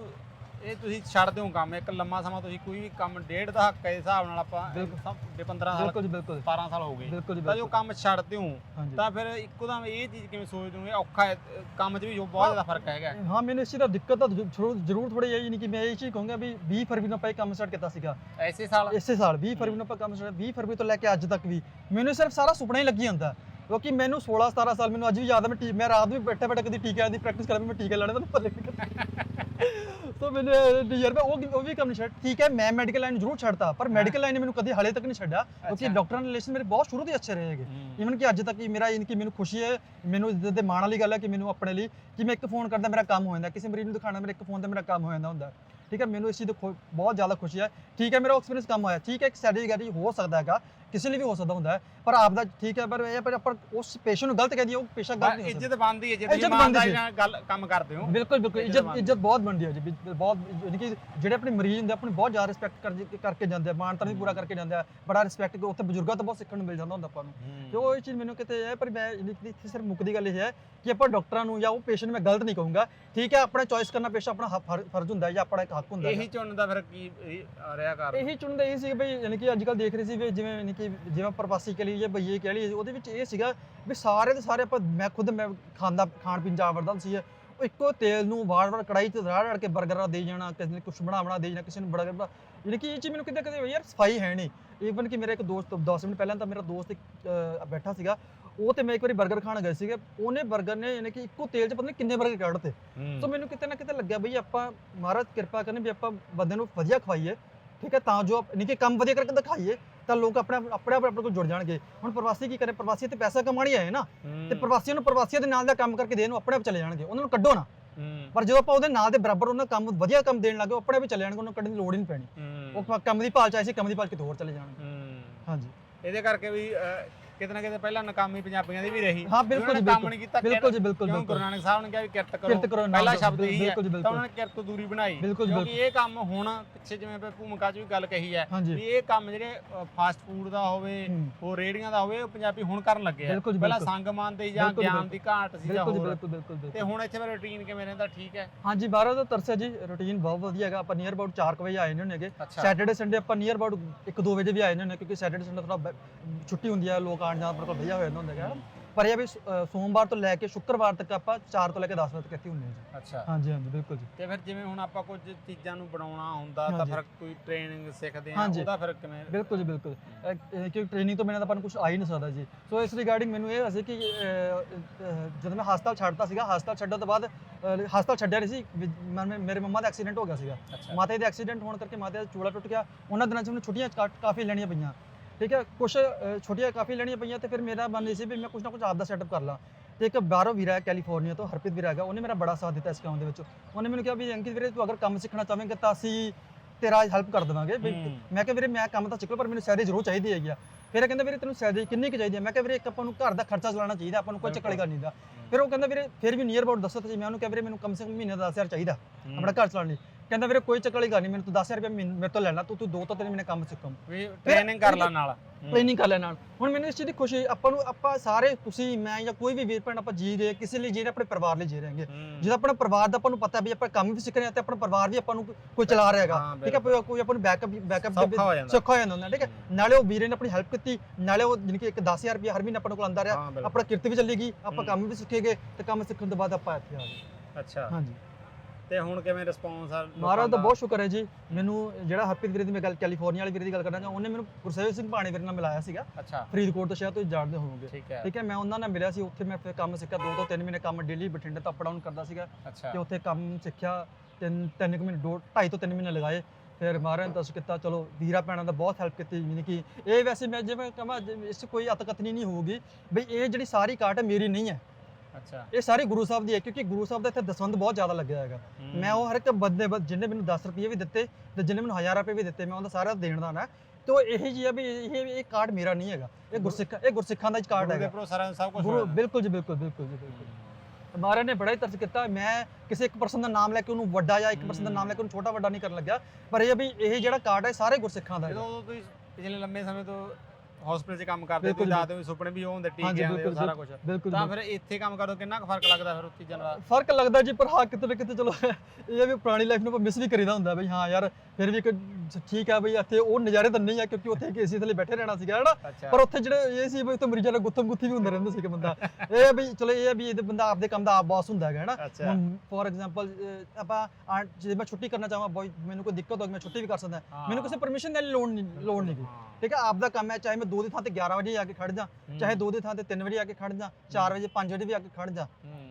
ਇਹ ਤੁਸੀਂ ਛੱਡਦੇ ਹੋ ਕੰਮ ਇੱਕ ਲੰਮਾ ਸਮਾਂ ਤੁਸੀਂ ਕੋਈ ਵੀ ਕੰਮ ਡੇਢ ਦਾ ਹੱਕ ਦੇ ਹਿਸਾਬ ਨਾਲ ਆਪਾਂ ਬਿਲਕੁਲ। ਸਭ ਦੇ 15 ਸਾਲ ਬਿਲਕੁਲ ਜੀ ਬਿਲਕੁਲ। 12 ਸਾਲ ਹੋ ਗਏ। ਬਿਲਕੁਲ ਜੀ ਤਾਂ ਜੋ ਬਿਲਕੁਲ। ਕੰਮ ਛੱਡਦੇ ਹੋ ਹਾਂਜੀ। ਤਾਂ ਫਿਰ ਇੱਕੋ ਦਮ ਇਹ ਚੀਜ਼ ਕਿਵੇਂ ਸੋਚਦੇ ਹੋ? ਇਹ ਔਖਾ ਹੈ ਕੰਮ 'ਚ ਵੀ ਜੋ ਬਹੁਤ ਜ਼ਿਆਦਾ ਫ਼ਰਕ ਹੈਗਾ। ਹਾਂ ਮੈਨੂੰ ਇਸ ਚੀਜ਼ ਦਾ ਦਿੱਕਤ ਤਾਂ ਜ਼ਰੂਰ ਜ਼ਰੂਰ ਥੋੜੀ ਜਿਹੀ ਨਹੀਂ ਕਿ ਮੈਂ ਇਹ ਚੀਜ਼ ਕਹੂੰਗਾ ਵੀ 20 ਫਰਵਰੀ ਨੂੰ ਆਪਾਂ ਇਹ ਕੰਮ ਸਟਾਰਟ ਕੀਤਾ ਸੀਗਾ। ਐਸੇ ਸਾਲ? ਇਸੇ ਸਾਲ 20 ਫਰਵਰੀ ਨੂੰ ਆਪਾਂ ਕੰਮ ਸਟਾਰਟ 20 ਫਰਵਰੀ ਤੋਂ ਲੈ ਕੇ ਅੱਜ ਤੱਕ ਵੀ। ਮੈਨੂੰ ਸਿਰਫ ਸਾਰਾ ਸੁਪਨਾ ਹੀ ਲੱਗੀ ਜਾਂਦਾ। ਕਿਉਂਕਿ ਮੈਨੂੰ 16 17 ਸਾਲ ਮੈਨੂੰ ਅੱਜ ਵੀ ਯਾਦ ਹੈ ਮੈਂ ਟੀ- ਮੈਂ ਰਾਤ ਨੂੰ ਬੈਠਾ ਬੈਠਾ ਕਦੀ ਟੀਕੇ ਦੀ ਪ੍ਰੈਕਟਿਸ ਕਰਦਾ ਮੈਂ ਟੀਕੇ ਲਾਣੇ [LAUGHS] ਤਾਂ ਨਹੀਂ ਸੋ ਮੈਨੂੰ ਯਾਰ ਮੈਂ ਉਹ ਉਹ ਵੀ ਕੰਮ ਨਹੀਂ ਛੱਡ ਠੀਕ ਹੈ ਮੈਂ ਮੈਡੀਕਲ ਲਾਈਨ ਜ਼ਰੂਰ ਛੱਡਤਾ ਪਰ ਮੈਡੀਕਲ ਲਾਈਨ ਨੇ ਮੈਨੂੰ ਕਦੀ ਹਾਲੇ ਤੱਕ ਨਹੀਂ ਛੱਡਿਆ ਕਿਉਂਕਿ। ਡਾਕਟਰਾਂ ਨਾਲ ਰਿਲੇਸ਼ਨ ਮੇਰੇ ਬਹੁਤ ਸ਼ੁਰੂ ਤੋਂ ਹੀ ਅੱਛੇ ਰਹੇ ਹੈਗੇ। ਇਵਨ ਕਿ ਅੱਜ ਤੱਕ ਮੇਰਾ ਇਨ ਕਿ ਮੈਨੂੰ ਖੁਸ਼ੀ ਹੈ ਮੈਨੂੰ ਇੱਜ਼ਤ ਦੇ ਮਾਣ ਵਾਲੀ ਗੱਲ ਹੈ ਕਿ ਮੈਨੂੰ ਆਪਣੇ ਲਈ ਕਿ ਮੈਂ ਇੱਕ ਫੋਨ ਕਰਦਾ ਮੇਰਾ ਕੰਮ ਹੋ ਜਾਂਦਾ ਕਿਸੇ ਮਰੀਜ਼ ਨੂੰ ਦਿਖਾਣਾ ਮੇਰਾ ਇੱਕ ਫੋਨ ਤੇ ਮੇਰਾ ਕੰਮ ਹੋ ਜਾਂਦਾ ਹੁੰਦਾ। ਠੀਕ ਹੈ ਮੈਨੂੰ ਇਸ ਚੀਜ਼ ਖੁ- ਬਹੁਤ ਜ਼ਿਆਦਾ ਖੁਸ਼ੀ ਹੈ। ਠੀਕ ਹੈ ਮੇਰਾ ਐਕਸਪੀਰੀਅੰਸ ਕੰਮ ਹੋਇਆ। ਠੀਕ ਹੈ ਇੱਕ ਸਰਟੀਫਿਕੇਟ ਹੋ ਸਕਦਾ ਹੈਗਾ ਕਿਸੇ ਲਈ ਵੀ ਹੋ ਸਕਦਾ ਹੁੰਦਾ ਹੈ ਪਰ ਆਪ ਦਾ ਠੀਕ ਹੈ ਪਰ ਇਹ ਪਰ ਆਪਾਂ ਉਸ ਪੇਸ਼ੈਂਟ ਨੂੰ ਗਲਤ ਕਹਿ ਦਈਏ ਉਹ ਪੇਸ਼ਾ ਗਲਤ ਨਹੀਂ ਹੋ ਇੱਜ਼ਤ ਬਣਦੀ ਹੈ ਜੇ ਤੁਸੀਂ ਇੱਜ਼ਤ ਬਣਦੀ ਇਮਾਨਦਾਰੀ। ਨਾਲ ਗੱਲ ਕੰਮ ਕਰਦੇ ਹੋ। ਬਿਲਕੁਲ ਬਿਲਕੁਲ ਇੱਜ਼ਤ ਇੱਜ਼ਤ ਬਹੁਤ ਬਣਦੀ ਹੈ ਜੀ ਬਹੁਤ ਯਾਨੀ ਕਿ ਜਿਹੜੇ ਆਪਣੇ ਮਰੀਜ਼ ਹੁੰਦੇ ਆ, ਆਪਣੀ ਬਹੁਤ ਜ਼ਿਆਦਾ ਰਿਸਪੈਕਟ ਕਰਕੇ ਜਾਂਦੇ ਆ ਮਾਨਤਾ ਵੀ ਪੂਰਾ ਕਰਕੇ ਜਾਂਦੇ ਆ ਬੜਾ ਰਿਸਪੈਕਟ ਉੱਥੇ ਬਜ਼ੁਰਗਾਂ ਤੋਂ ਬਹੁਤ ਸਿੱਖਣ ਨੂੰ ਮਿਲ ਜਾਂਦਾ ਹੁੰਦਾ ਆਪਾਂ ਨੂੰ। ਤੇ ਉਹ ਇਹ ਚੀਜ਼ ਮੈਨੂੰ ਕਿਤੇ ਹੈ ਪਰ ਮੈਂ ਯਾਨੀ ਕਿ ਇੱਥੇ ਸਿਰਫ ਮੁੱਕਦੀ ਗੱਲ ਇਹ ਹੈ ਕਿ ਆਪਾਂ ਡਾਕਟਰਾਂ ਨੂੰ ਜਾਂ ਉਹ ਪੇਸ਼ੈਂਟ ਮੈਂ ਗਲਤ ਨਹੀਂ ਕਹੂੰਗਾ। ਠੀਕ ਹੈ ਆਪਣਾ ਚੋਇਸ ਕਰਨਾ ਪੇਸ਼ਾ ਆਪਣਾ ਫਰ- ਫਰਜ਼ ਹੁੰਦਾ ਹੈ ਜਾਂ ਆਪਣਾ ਇੱਕ ਹੱਕ ਹੁੰਦਾ ਹੈ। ਇਹੀ ਚੁਣਨ ਦਾ ਫਿਰ ਕੀ ਇਹ ਰਿਹਾ ਕਰ ਇਹੀ ਚੁਣਦੇ ਇਹ ਸੀ ਬਈ ਯਾਨੀ ਕਿ ਅੱਜ ਕੱਲ ਦੇਖ ਰਹੇ ਸੀ ਵੀ ਜਿਵੇਂ ਯਾਨੀ ਕਿ ਜਿਵੇਂ ਪ੍ਰਵਾਸੀ ਕਹ ਲਈ ਜਾਂ ਬਈਏ ਕਹ ਲਈ ਉਹਦੇ ਵਿੱਚ ਇਹ ਸੀਗਾ ਵੀ ਸਾਰੇ ਦੇ ਸਾਰੇ ਆਪਾਂ ਮੈਂ ਖੁਦ ਮੈਂ ਖਾਂਦਾ ਖਾਣ ਪੀਣ ਜਾ ਵਰਦਾ ਸੀ। ਉਹ ਇੱਕੋ ਤੇਲ ਨੂੰ ਵਾਰ-ਵਾਰ ਕੜਾਈ ਤੇ ਰੜ ਰੜ ਕੇ 버ਗਰਾਂ ਦੇ ਜਾਣਾ ਕਿਸੇ ਨੇ ਕੁਛ ਬਣਾ ਬਣਾ ਦੇ ਜਾਣਾ ਕਿਸੇ ਨੂੰ ਬੜਾ ਕਰਦਾ ਯਾਨੀ ਕਿ ਇਹ ਚੀਜ਼ ਮੈਨੂੰ ਕਿਤੇ ਕਦੇ ਯਾਰ ਸਫ਼ਾਈ ਹੈ ਨਹੀਂ। ਈਵਨ ਕਿ ਮੇਰਾ ਇੱਕ ਦੋਸਤ 10 ਮਿੰਟ ਪਹਿਲਾਂ ਤਾਂ ਮੇਰਾ ਦੋਸਤ ਬੈਠਾ ਸੀਗਾ। ਉਹ ਤੇ ਮੈਂ ਇੱਕ ਵਾਰੀ 버ਗਰ ਖਾਣ ਗਏ ਸੀਗੇ। ਉਹਨੇ 버ਗਰ ਨੇ ਯਾਨੀ ਕਿ ਇੱਕੋ ਤੇਲ 'ਚ ਪਤਾ ਨਹੀਂ ਕਿੰਨੇ 버ਗਰ ਕੱਢਤੇ ਸੋ ਮੈਨੂੰ ਕਿਤੇ ਨਾ ਕਿਤੇ ਲੱਗਿਆ ਬਈ ਆਪਾਂ ਮਹਾਰਾਜ ਕਿਰਪਾ ਕਰਨ ਵੀ ਆਪਾਂ ਬੰਦੇ ਨੂੰ ਵਧੀਆ ਖਵਾਈਏ। ਠੀਕ ਹੈ ਤਾਂ ਜੋ ਯਾਨੀ ਕਿ ਕੰਮ ਵਧੀਆ ਕਰਕੇ ਦਿਖਾਈਏ। ਤਾਂ ਲੋਕ ਆਪਣੇ ਆਪ- ਆਪਣੇ ਆਪ ਆਪਣੇ ਕੋਲ ਜੁੜ ਜਾਣਗੇ। ਹੁਣ ਪ੍ਰਵਾਸੀ ਕੀ ਕਰੇ? ਪ੍ਰਵਾਸੀ ਤੇ ਪੈਸਾ ਕਮਾਉਣ ਹੀ ਆਏ ਨਾ। ਤੇ। ਪ੍ਰਵਾਸੀਆਂ ਨੂੰ ਪ੍ਰਵਾਸੀਆਂ ਦੇ ਨਾਲ ਦਾ ਕੰਮ ਕਰਕੇ ਦੇਣ ਨੂੰ ਆਪਣੇ ਆਪ ਚਲੇ ਜਾਣਗੇ। ਉਹਨਾਂ ਨੂੰ ਕੱਢੋ ਨਾ। ਪਰ ਜਦੋਂ ਆਪਾਂ ਉਹਦੇ ਨਾਲ ਦੇ ਬਰਾਬਰ ਉਹਨਾਂ ਕੰਮ ਵਧੀਆ ਕੰਮ ਦੇਣ ਲੱਗੇ ਉਹ ਆਪਣੇ ਆਪ ਹੀ ਚਲੇ ਜਾਣਗੇ। ਉਹਨਾਂ ਨੂੰ ਕੱਢਣ ਦੀ ਲੋੜ ਹੀ ਨਹੀਂ ਪੈਣੀ। ਉਹ ਕੰਮ ਦੀ ਭਾਲ ਚ ਆਏ ਸੀ ਕੰਮ ਦੀ ਭਾਲ ਕਿਤੇ ਹੋਰ ਚਲੇ ਜਾਣਗੇ। ਹਾਂਜੀ। ਇਹਦੇ ਕਰਕੇ ਵੀ ਕਿਤੇ ਨਾ ਕਿਤੇ ਪਹਿਲਾਂ ਨਕਾਮੀ ਪੰਜਾਬੀਆਂ ਦੀ ਵੀ ਰਹੀ। ਹਾਂ ਬਿਲਕੁਲ ਜੀ ਕੰਮ ਨਹੀਂ ਕੀਤਾ ਬਿਲਕੁਲ ਜੀ ਬਿਲਕੁਲ ਕਿਉਂ ਗੁਰੂ ਨਾਨਕ ਸਾਹਿਬ ਨੇ ਕਿਹਾ ਵੀ ਕਿਰਤ ਕਰੋ। ਪਹਿਲਾ ਸ਼ਬਦ ਇਹੀ ਹੈ ਜੀ ਤਾਂ ਉਹਨਾਂ ਨੇ ਕਿਰਤ ਤੋਂ ਦੂਰੀ ਬਣਾਈ ਕਿਉਂਕਿ ਇਹ ਕੰਮ ਹੁਣ ਪਿੱਛੇ ਜਿਵੇਂ ਆਪਾਂ ਭੂਮਿਕਾ 'ਚ ਵੀ ਗੱਲ ਕਹੀ ਹੈ ਵੀ ਇਹ ਕੰਮ ਜਿਹੜੇ ਫਾਸਟ ਫੂਡ ਦਾ ਹੋਵੇ ਹੂੰ, ਹੋਰ ਰੇੜੀਆਂ ਦਾ ਹੋਵੇ ਉਹ ਪੰਜਾਬੀ ਹੁਣ ਕਰਨ ਲੱਗੇ ਆ। ਪਹਿਲਾਂ। ਸੰਗਮਾਨ ਦੀ ਜਾਂ ਗਿਆਨ ਦੀ ਘਾਟ ਸੀ ਜਾਂ ਹੋਰ। ਬਿਲਕੁਲ ਬਿਲਕੁਲ ਤੇ ਹੁਣ ਇੱਥੇ ਮੇਰਾ ਰੁਟੀਨ ਕਿਵੇਂ ਰਹਿੰਦਾ? ਠੀਕ ਹੈ? ਹਾਂਜੀ ਬਾਹਰੋਂ ਦਾ ਤਰਸ ਹੈ ਜੀ ਰੂਟੀਨ ਬਹੁਤ ਵਧੀਆ ਹੈਗਾ। ਆਪਾਂ ਨੀਅਰ ਅਬਾਊਟ 4 ਵਜੇ ਆਏ ਨੇ ਹੁੰਦੇ ਸੈਟਰਡੇ ਸੰਡੇ ਆਪਾਂ ਨੀਅਰ ਅਬਾਊਟ 1-2 ਵਜੇ ਵੀ ਆਏ ਨੇ ਹੁੰਦੇ ਕਿਉਂਕਿ ਸੈਟਰਡੇ ਸੰਡੇ ਥੋੜਾ ਛੁੱਟੀ ਹੁੰਦੀ ਹੈ ਲੋਕ ਆਣ ਜਾਣ ਪਰ ਵਧੀਆ ਹੋ ਜਾਂਦਾ ਹੁੰਦਾ ਹੈਗਾ ਪਰ ਇਹ ਆ ਵੀ ਸ- ਅ, ਸੋਮਵਾਰ ਤੋਂ ਲੈ ਕੇ ਸ਼ੁੱਕਰਵਾਰ ਤੱਕ ਆਪਾਂ 4 ਤੋਂ ਲੈ ਕੇ 10 ਵਜੇ ਤੱਕ ਇੱਥੇ ਹੁੰਦੇ ਹਾਂ ਜੀ। ਅੱਛਾ। ਹਾਂਜੀ ਹਾਂਜੀ ਬਿਲਕੁਲ ਜੀ। ਤੇ ਫਿਰ ਜਿਵੇਂ ਹੁਣ ਆਪਾਂ ਕੁਝ ਚੀਜ਼ਾਂ ਨੂੰ ਬਣਾਉਣਾ ਹੁੰਦਾ ਤਾਂ ਹਾਂਜੀ। ਫਿਰ ਕੋਈ ਟ੍ਰੇਨਿੰਗ ਸਿੱਖਦੇ ਆ ਹਾਂਜੀ। ਉਹਦਾ ਫਿਰ ਕਿਵੇਂ? ਬਿਲਕੁਲ ਜੀ ਬਿਲਕੁਲ ਅ, ਅ, ਕਿਉਂਕਿ ਟ੍ਰੇਨਿੰਗ ਤੋਂ ਬਿਨਾਂ ਤਾਂ ਆਪਾਂ ਨੂੰ ਕੁਝ ਆ ਹੀ ਨਹੀਂ ਸਕਦਾ ਜੀ। ਸੋ ਇਸ ਰਿਗਾਰਡਿੰਗ ਮੈਨੂੰ ਇਹ ਸੀ ਕਿ ਅ, ਅ, ਜਦੋਂ ਮੈਂ ਹਸਪਤਾਲ ਛੱਡਤਾ ਸੀਗਾ ਹਸਪਤਾਲ ਛੱਡਣ ਤੋਂ ਬਾਅਦ ਅ, ਹਸਪਤਾਲ ਛੱਡਿਆ ਨਹੀਂ ਸੀ। ਵੀ ਮੈਂ- ਮੇਰੇ ਮੰਮਾ ਦਾ ਐਕਸੀਡੈਂਟ ਹੋ ਗਿਆ ਸੀਗਾ। ਅੱਛਾ। ਮਾਤਾ ਜੀ ਦਾ ਐਕਸੀਡੈਂਟ ਹੋਣ ਕਰਕੇ ਮਾਤਾ ਦਾ ਚੂਲਾ ਟੁੱਟ ਗਿਆ। ਉਹਨਾਂ ਦਿਨਾਂ 'ਚ ਮੈਨੂੰ ਛੁੱਟੀਆਂ ਕਾ- ਕਾਫੀ ਲੈਣੀਆਂ ਪਈਆਂ। ਠੀਕ ਹੈ ਕੁਝ ਛੁੱਟੀਆਂ ਕਾਫੀ ਲੈਣੀਆਂ ਪਈਆਂ ਤੇ ਫਿਰ ਮੇਰਾ ਮਨ ਸੀ ਵੀ ਮੈਂ ਕੁਝ ਨਾ ਕੁਝ ਆਪਦਾ ਸੈਟਅਪ ਕਰ ਲਾਂ। ਤੇ ਇੱਕ ਬਾਹਰੋਂ ਵੀਰਾ ਹੈ ਕੈਲੀਫੋਰਨੀਆ ਤੋਂ ਹਰਪ੍ਰੀਤ ਵੀਰਾ ਹੈਗਾ ਉਹਨੇ ਮੇਰਾ ਬੜਾ ਸਾਥ ਦਿੱਤਾ ਇਸ ਕੰਮ ਦੇ ਵਿੱਚ। ਉਹਨੇ ਮੈਨੂੰ ਕਿਹਾ ਵੀ ਅੰਕਿਤ ਵੀਰੇ ਤੂੰ ਅਗਰ ਕੰਮ ਸਿੱਖਣਾ ਚਾਹਵੇਂਗਾ ਤਾਂ ਅਸੀਂ ਤੇਰਾ ਹੈਲਪ ਕਰ ਦੇਵਾਂਗੇ। ਮੈਂ ਕਿਹਾ ਵੀਰੇ ਮੈਂ ਕੰਮ ਤਾਂ ਸਿੱਖ ਲਵਾਂ ਪਰ ਮੈਨੂੰ ਸੈਲਰੀ ਜ਼ਰੂਰ ਚਾਹੀਦੀ ਹੈਗੀ ਆ। ਫਿਰ ਇਹ ਕਹਿੰਦਾ ਵੀਰੇ ਤੈਨੂੰ ਸੈਲਰੀ ਕਿੰਨੀ ਕੁ ਚਾਹੀਦੀ ਹੈ? ਮੈਂ ਕਿਹਾ ਵੀਰੇ ਇੱਕ ਆਪਾਂ ਨੂੰ ਘਰ ਦਾ ਖਰਚਾ ਚਲਾਉਣਾ ਚਾਹੀਦਾ ਆਪਾਂ ਨੂੰ ਕੋਈ ਚੱਕਰ ਨਹੀਂ ਦਾ। ਫਿਰ ਉਹ ਕਹਿੰਦਾ ਵੀਰੇ ਫਿਰ ਵੀ ਨੀਅਰ ਅਬਾਊਟ ਦੱਸੋ ਤੁਸੀਂ। ਮੈਂ ਉਹਨੂੰ ਕਿਹਾ ਵੀਰੇ ਮੈਨੂੰ ਕਮ ਸੇ ਕਮ ਮਹੀਨੇ ਦਾ 10000 ਚਾਹੀਦਾ ਆਪਣਾ ਘਰ ਚਲਾਉਣ ਲਈ। ਕਹਿੰਦਾ ਵੀਰੇ ਕੋਈ ਚੱਕਰ ਵਾਲੀ ਗੱਲ ਨਹੀਂ ਮੈਨੂੰ ਤੂੰ 10000 ਰੁਪਏ ਮੇਰੇ ਤੋਂ ਲੈਣਾ ਤੂੰ ਤੂੰ ਦੋ ਤੋਂ ਤਿੰਨ ਮਹੀਨੇ ਕੰਮ ਸਿੱਖਮ ਵੀ ਟ੍ਰੇਨਿੰਗ ਕਰ ਲਾ ਨਾਲ। ਟ੍ਰੇਨਿੰਗ ਕਰ ਲੈ ਨਾਲ। ਹੁਣ ਮੈਨੂੰ ਇਸ ਚੀਜ਼ ਦੀ ਖੁਸ਼ੀ ਆਪਾਂ ਨੂੰ ਆਪਾਂ ਸਾਰੇ ਤੁਸੀਂ ਮੈਂ ਜਾਂ ਕੋਈ ਵੀ ਵੀਰ ਭੈਣ ਆਪਾਂ ਜੀ ਰਹੇ ਕਿਸੇ ਲਈ ਜੀ ਰਹੇ ਆਪਣੇ ਪਰਿਵਾਰ ਲਈ ਜੀ ਰਹੇ ਹਾਂਗੇ। ਜਦੋਂ ਆਪਣਾ ਪਰਿਵਾਰ ਦਾ ਆਪਾਂ ਨੂੰ ਪਤਾ ਵੀ ਆਪਾਂ ਕੰਮ ਵੀ ਸਿੱਖ ਰਹੇ ਤੇ ਆਪਣਾ ਪਰਿਵਾਰ ਵੀ ਆਪਾਂ ਨੂੰ ਕੋਈ ਚਲਾ ਰਿਹਾ ਹੈਗਾ। ਠੀਕ ਹੈ ਕੋਈ- ਆਪਾਂ ਨੂੰ ਬੈਕਅਪ ਬੈਕਅਪ ਸੌਖਾ ਹੋ ਜਾਂਦਾ। ਸੌਖਾ ਠੀਕ ਹੈ। ਨਾਲੇ ਉਹ ਵੀਰੇ ਨੇ ਆਪਣੀ ਹੈਲਪ ਕੀਤੀ ਨਾਲੇ ਉਹ ਜਿਨ ਕਿ ਇੱਕ 10000 ਰੁਪਏ ਹਰ ਮਹੀਨੇ ਆਪਣੇ ਕੋਲ ਆਂਦਾ ਰਿਹਾ। ਆਪਣਾ ਕਿਰਤ ਵੀ ਚੱਲੇਗੀ ਆਪਾਂ। ਕੰਮ ਵੀ ਸਿੱਖੇਗੇ ਤੇ ਕੰਮ ਸਿੱਖਣ ਤੋਂ ਬਾਅਦ ਆਪਾਂ ਇੱਥੇ ਆ ਗਏ। ਅੱਛਾ। ਹਾਂਜੀ। ਤੇ ਹੁਣ ਕਿਵੇਂ ਰਿਸਪੌਂਸ ਆ ਮਹਾਰਾਜ ਦਾ ਬਹੁਤ ਸ਼ੁਕਰ ਹੈ ਜੀ। ਮੈਨੂੰ ਜਿਹੜਾ ਹਰਪ੍ਰੀਤ ਵੀਰੇ ਦੀ ਮੈਂ ਗੱਲ ਕੈਲੀਫੋਰਨੀਆ ਵਾਲੇ ਵੀਰੇ ਦੀ ਗੱਲ ਕਰਾਂਗਾ ਉਹਨੇ ਮੈਨੂੰ ਗੁਰਸੇਵਕ ਸਿੰਘ ਭਾਣੇ ਵੀਰੇ ਨਾਲ ਮਿਲਾਇਆ ਸੀਗਾ। ਅੱਛਾ। ਫਰੀਦਕੋਟ ਤੋਂ ਸ਼ਾਇਦ ਤੁਸੀਂ ਜਾਣਦੇ ਹੋਵੋਗੇ। ਠੀਕ ਹੈ। ਮੈਂ ਉਹਨਾਂ ਨਾਲ ਮਿਲਿਆ ਸੀ ਉੱਥੇ ਮੈਂ ਫਿਰ ਕੰਮ ਸਿੱਖਿਆ। ਦੋ ਤੋਂ ਤਿੰਨ ਮਹੀਨੇ ਕੰਮ ਡੇਲੀ ਬਠਿੰਡੇ ਤੋਂ ਅਪ ਡਾਊਨ ਕਰਦਾ ਸੀਗਾ ਤੇ ਉੱਥੇ ਕੰਮ ਸਿੱਖਿਆ। ਤਿੰਨ ਤਿੰਨ ਕੁ ਮਹੀਨੇ ਦੋ ਢਾਈ ਤੋਂ ਤਿੰਨ ਮਹੀਨੇ ਲਗਾਏ। ਫਿਰ ਮਹਾਰਾਜ ਦੱਸ ਕੀਤਾ ਚਲੋ ਵੀਰਾ ਭੈਣਾਂ ਦਾ ਬਹੁਤ ਹੈਲਪ ਕੀਤੀ ਯਾਨੀ ਕਿ ਇਹ ਵੈਸੇ ਮੈਂ ਜਿਵੇਂ ਕਹਾਂ ਇਸ ਕੋਈ ਅਤਕਥਨੀ ਨਹੀਂ ਹੋਊਗੀ। ਬਈ ਇਹ ਜਿਹੜੀ ਸਾਰੀ ਕਾਟ ਮੇਰੀ ਨਹੀਂ ਹੈ। ਅੱਛਾ। ਇਹ ਸਾਰੀ ਗੁਰੂ ਸਾਹਿਬ ਦੀ ਹੈ ਕਿਉਂਕਿ ਗੁਰੂ ਸਾਹਿਬ ਦਾ ਇੱਥੇ ਦਸਵੰਧ ਬਹੁਤ ਜ਼ਿਆਦਾ ਲੱਗਿਆ ਹੈਗਾ। ਹੂੰ। ਮੈਂ ਉਹ ਹਰ ਇੱਕ ਬੰਦੇ ਜਿਹਨੇ ਮੈਨੂੰ 10 ਰੁਪਏ ਵੀ ਦਿੱਤੇ ਤੇ ਜਿਹਨੇ ਮੈਨੂੰ 1000 ਰੁਪਏ ਵੀ ਦਿੱਤੇ ਮੈਂ ਉਹਦਾ ਸਾਰਾ ਦੇਣ ਦਾ ਨਾ। ਤੇ ਉਹ ਇਹੀ ਜੀ ਹੈ ਵੀ ਇਹ ਇਹ ਕਾਰਡ ਮੇਰਾ ਨਹੀਂ ਹੈਗਾ। ਇਹ ਗੁਰਸਿੱਖ ਇਹ ਗੁਰਸਿੱਖਾਂ ਦਾ ਕਾਰਡ ਗੁਰੂ ਹੈਗਾ। ਭਰੋਸੇ ਸਾਰਾ ਸਭ ਕੁਝ ਗੁਰੂ ਬਿਲਕੁਲ ਜੀ ਬਿਲਕੁਲ ਬਿਲਕੁਲ ਜੀ ਬਿਲਕੁਲ। ਮਹਾਰਾਜ ਨੇ ਬੜਾ ਹੀ ਤਰਸ ਕੀਤਾ। ਮੈਂ ਕਿਸੇ ਇੱਕ ਪਰਸਨ ਦਾ ਨਾਮ ਲੈ ਕੇ ਉਹਨੂੰ ਵੱਡਾ ਜਾਂ ਇੱਕ ਪਰਸਨ ਦਾ ਨਾਮ ਲੈ ਕੇ ਉਹਨੂੰ ਛੋਟਾ ਵੱਡਾ ਨਹੀਂ ਕਰਨ ਲੱਗਿਆ। ਪਰ ਇਹ ਆ ਵੀ ਇਹ ਜਿਹੜਾ ਕਾਰਡ ਹੈ ਸਾਰੇ ਗੁਰਸਿੱਖਾਂ ਦਾ ਤੁਸੀਂ ਪਿਛਲੇ ਲੰਮੇ ਸਮੇਂ ਤੋਂ ਹਸਪੀਟਲ 'ਚ ਕੰਮ ਕਰਦੇ ਤੁਸੀਂ। ਦੱਸਦੇ ਹੋ ਸੁਪਨੇ ਵੀ ਉਹ ਹੁੰਦੇ ਹਾਂਜੀ, ਟੀਕਿਆਂ ਦੇ ਉਹ ਬਿਲਕੁਲ, ਸਾਰਾ ਕੁਝ ਤਾਂ ਫਿਰ ਇੱਥੇ ਕੰਮ ਕਰੋ ਕਿੰਨਾ ਕੁ ਫ਼ਰਕ ਲੱਗਦਾ ਫਿਰ ਉੱਥੇ ਜਨਰਲ ਫ਼ਰਕ ਲੱਗਦਾ ਜੀ ਪਰ ਹਾਂ ਕਿਤੇ ਨਾ ਕਿਤੇ ਚਲੋ ਇਹ ਆ ਵੀ ਪੁਰਾਣੀ ਲਾਈਫ ਨੂੰ ਆਪਾਂ ਮਿਸ ਵੀ ਕਰੀਦਾ ਹੁੰਦਾ ਬਈ ਹਾਂ ਯਾਰ ਫਿਰ ਵੀ ਇੱਕ ਠੀਕ ਆ ਬਈ ਇੱਥੇ ਉਹ ਨਜ਼ਾਰੇ ਤਾਂ ਨਹੀਂ ਆ ਕਿਉਂਕਿ ਉੱਥੇ ਏਸੀ ਥੱਲੇ ਬੈਠੇ ਰਹਿਣਾ ਸੀਗਾ ਹਨਾ? ਪਰ ਉੱਥੇ ਜਿਹੜੇ ਇਹ ਸੀ ਵੀ ਉੱਥੇ ਮਰੀਜ਼ਾਂ ਨਾਲ ਗੁੱਥਮ ਗੁੱਥੀ ਵੀ ਹੁੰਦੇ ਰਹਿੰਦੇ ਸੀਗੇ ਬੰਦਾ। ਇਹ ਆ ਵੀ ਚਲੋ ਇਹ ਆ ਵੀ ਇਹਦੇ ਬੰਦਾ ਆਪਦੇ ਕੰਮ ਦਾ ਆਪ ਬੌਸ ਹੁੰਦਾ ਹੈਗਾ ਹਨਾ? ਹੁਣ ਫੋਰ ਐਗਜ਼ਾਮਪਲ ਆਪਾਂ ਆ- ਜੇ ਮੈਂ ਛੁੱਟੀ ਕਰਨਾ ਚਾਹਾਂ ਬੋਈ ਮੈਨੂੰ ਕੋਈ ਦਿੱਕਤ ਹੋਵੇ ਮੈਂ ਛੁੱਟੀ ਵੀ ਕਰ ਸਕਦਾ। ਮੈਨੂੰ ਕਿਸੇ ਪਰਮਿਸ਼ਨ ਦੀ ਲੋੜ ਨਹੀਂ ਲੋੜ ਨਹੀਂ ਠੀਕ ਹੈ। ਆਪ ਦਾ ਕੰਮ ਹੈ ਚਾਹੇ ਮੈਂ 2 ਦੀ ਥਾਂ ਤੇ 11 ਵਜੇ ਆ ਕੇ ਖੜ ਜਾ ਚਾਹੇ 2 ਦੀ ਥਾਂ ਤੇ 3 ਵਜੇ ਆ ਕੇ ਖੜ ਜਾ 4 ਵਜੇ 5 ਵਜੇ ਵੀ ਆ ਕੇ ਖੜ ਜਾ।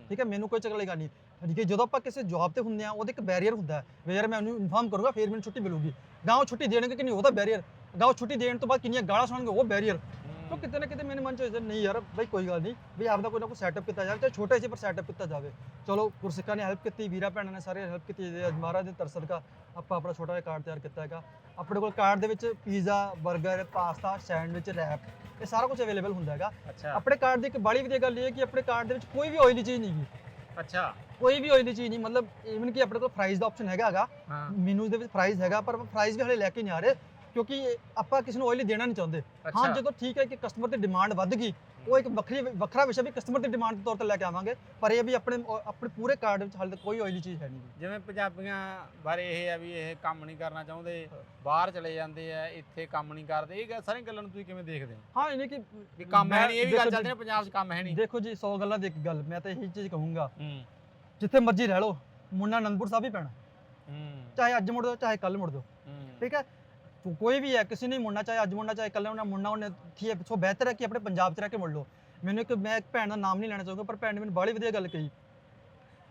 ਠੀਕ ਹੈ ਮੈਨੂੰ ਕੋਈ ਚੱਕਰ ਵਾਲੀ ਗੱਲ ਨਹੀਂ। ਠੀਕ ਹੈ ਜਦੋਂ ਆਪਾਂ ਕਿਸੇ ਜੌਬ ਤੇ ਹੁੰਦੇ ਆ ਉਹਦੇ ਇੱਕ ਬੈਰੀਅਰ ਹੁੰਦਾ ਹੈ ਵੀ ਯਾਰ ਮੈਂ ਉਹਨੂੰ ਇਨਫਾਰਮ ਕਰੂੰਗਾ ਫਿਰ ਮੈਨੂੰ ਛੁੱਟੀ ਮਿਲੂਗੀ। ਗਾਉਂ ਛੁੱਟੀ ਦੇਣਗੇ ਕਿ ਨਹੀਂ ਉਹਦਾ ਬੈਰੀਅਰ ਗਾਉਂ ਛੁੱਟੀ ਦੇਣ ਤੋਂ ਬਾਅਦ ਕਿੰਨੀਆਂ ਗਾਲਾਂ ਸੁਣਨਗੇ ਉਹ ਬੈਰੀਅਰ ਤਾਂ ਕਿਤੇ ਨਾ ਕਿਤੇ ਮੇਰੇ ਮਨ ਚ ਹੋਇਆ ਨਹੀਂ ਯਾਰ ਬਈ ਕੋਈ ਗੱਲ ਨਹੀਂ ਵੀ ਆਪਦਾ ਕੋਈ ਨਾ ਕੋਈ ਸੈਟਅਪ ਕੀਤਾ ਜਾਵੇ ਚਾਹੇ ਛੋਟੇ ਜਿਹੇ ਪਰ ਸੈਟਅਪ ਕੀਤਾ ਜਾਵੇ। ਚਲੋ ਗੁਰਸਿੱਖਾਂ ਨੇ ਹੈਲਪ ਕੀਤੀ ਵੀਰਾ ਭੈਣਾਂ ਨੇ ਸਾਰੇ ਹੈਲਪ ਕੀਤੀ ਜੇ ਮਹਾਰਾਜ ਦੇ ਤਰਸਦ ਕਾ ਆਪਾਂ ਆਪਣਾ ਛੋਟਾ ਜਿਹਾ ਕਾਰਡ ਤਿਆਰ ਕੀਤਾ ਹੈਗਾ। ਆਪਣੇ ਕੋਲ ਕਾਰਡ ਦੇ ਵਿੱਚ ਪੀਜ਼ਾ 버ਗਰ ਪਾਸਤਾ ਸੈਂਡਵਿਚ ਰੈਪ ਇਹ ਸਾਰਾ ਕੁਝ ਅਵੇਲੇਬਲ ਹੁੰਦਾ ਹੈਗਾ। ਆਪਣੇ ਕਾਰਡ ਦੀ ਇੱਕ ਬੜੀ ਵਧੀਆ ਗੱਲ ਇਹ ਹੈ ਕਿ ਆਪਣੇ ਕਾਰਡ ਦੇ ਵਿੱਚ ਕੋਈ ਵੀ ਆਇਲੀ ਚੀਜ਼ ਨਹੀਂ ਗੀ। ਅੱਛਾ। ਕੋਈ ਵੀ ਆਇਲੀ ਚੀਜ਼ ਨਹੀਂ ਮਤਲਬ ਇਵਨ ਕਿ ਆਪਣੇ ਕੋਲ ਫਰਾਈਜ਼ ਦਾ ਆਪਸ਼ਨ ਹੈਗਾ ਹੈਗਾ। ਮੈਨੂ ਦੇ ਵਿੱਚ ਫਰਾਈਜ਼ ਹੈਗਾ ਪਰ ਫਰਾਈਜ਼ ਵੀ ਹਲੇ ਲੈ ਕੇ ਨਹੀਂ ਆ ਰਹੇ। ਕਿਉਂਕਿ ਆਪਾਂ ਕਿਸੇ ਨੂੰ ਆਇਲੀ ਦੇਣਾ ਨਹੀਂ ਚਾਹੁੰਦੇ। ਹਾਂ ਜਦੋਂ ਠੀਕ ਹੈ ਕਿ ਕਸਟਮਰ ਦੀ ਡਿਮਾਂਡ ਵੱਧ ਗਈ ਉਹ ਇੱਕ ਵੱਖਰੀ ਵੱਖਰਾ ਵਿਸ਼ਾ ਵੀ ਕਸਟਮਰ ਦੀ ਡਿਮਾਂਡ ਦੇ ਤੌਰ ਤੇ ਲੈ ਕੇ ਆਵਾਂਗੇ ਪਰ ਇਹ ਵੀ ਆਪਣੇ ਆਪਣੇ ਪੂਰੇ ਕਾਰਡ ਵਿੱਚ ਹਾਲੇ ਤੱਕ ਕੋਈ ਆਇਲੀ ਚੀਜ਼ ਹੈ ਨਹੀਂ। ਜਿਵੇਂ ਪੰਜਾਬੀਆਂ ਬਾਰੇ ਇਹ ਆ ਵੀ ਇਹ ਕੰਮ ਨਹੀਂ ਕਰਨਾ ਚਾਹੁੰਦੇ ਬਾਹਰ ਚਲੇ ਜਾਂਦੇ ਆ ਇੱਥੇ ਕੰਮ ਨਹੀਂ ਕਰਦੇ ਇਹ ਸਾਰੀਆਂ ਗੱਲਾਂ ਨੂੰ ਤੁਸੀਂ ਕਿਵੇਂ ਦੇਖਦੇ ਹੋ? ਹਾਂ ਇਹਨੇ ਕਿ ਵੀ ਕੰਮ ਹੈ ਨਹੀਂ ਇਹ ਵੀ ਗੱਲ ਚੱਲਦੀ ਨਾ ਪੰਜਾਬ 'ਚ ਕੰਮ ਹੈ ਨਹੀਂ। ਦੇਖੋ ਜੀ 100 ਗੱਲਾਂ ਦੀ ਇੱਕ ਗੱਲ ਮੈਂ ਤਾਂ ਇਹੀ ਚੀਜ਼ ਕਹੂੰਗਾ। ਹੂੰ। ਜਿੱਥੇ ਮਰਜ਼ੀ ਰਹਿ ਲਓ ਮੁੰਨਾ ਅਨੰਦਪੁਰ ਸਾਹਿਬ ਹੀ ਪੈਣਾ। ਹੂੰ। ਚਾਹੇ ਅੱਜ ਮੁੜ ਜਾਓ ਚਾਹੇ ਕੱਲ ਮੁੜ ਜਾਓ। ਠੀਕ ਹੈ? ਕੋਈ ਵੀ ਹੈ ਕਿਸੇ ਨੇ ਮੁੜਨਾ ਚਾਹੇ ਅੱਜ ਮੁੜਨਾ ਚਾਹੇ ਕੱਲ ਮੁੜਨਾ ਮੁੜਨਾ ਉਹਨੇ ਹੈ ਸੋ ਬਿਹਤਰ ਹੈ ਕਿ ਆਪਣੇ ਪੰਜਾਬ 'ਚ ਰਹਿ ਕੇ ਮੁੜ ਲਓ। ਮੈਨੂੰ ਇੱਕ ਮੈਂ ਇੱਕ ਭੈਣ ਦਾ ਨਾਮ ਨਹੀਂ ਲੈਣਾ ਚਾਹੂੰਗਾ ਪਰ ਭੈਣ ਨੇ ਮੈਨੂੰ ਬੜੀ ਵਧੀਆ ਗੱਲ ਕਹੀ।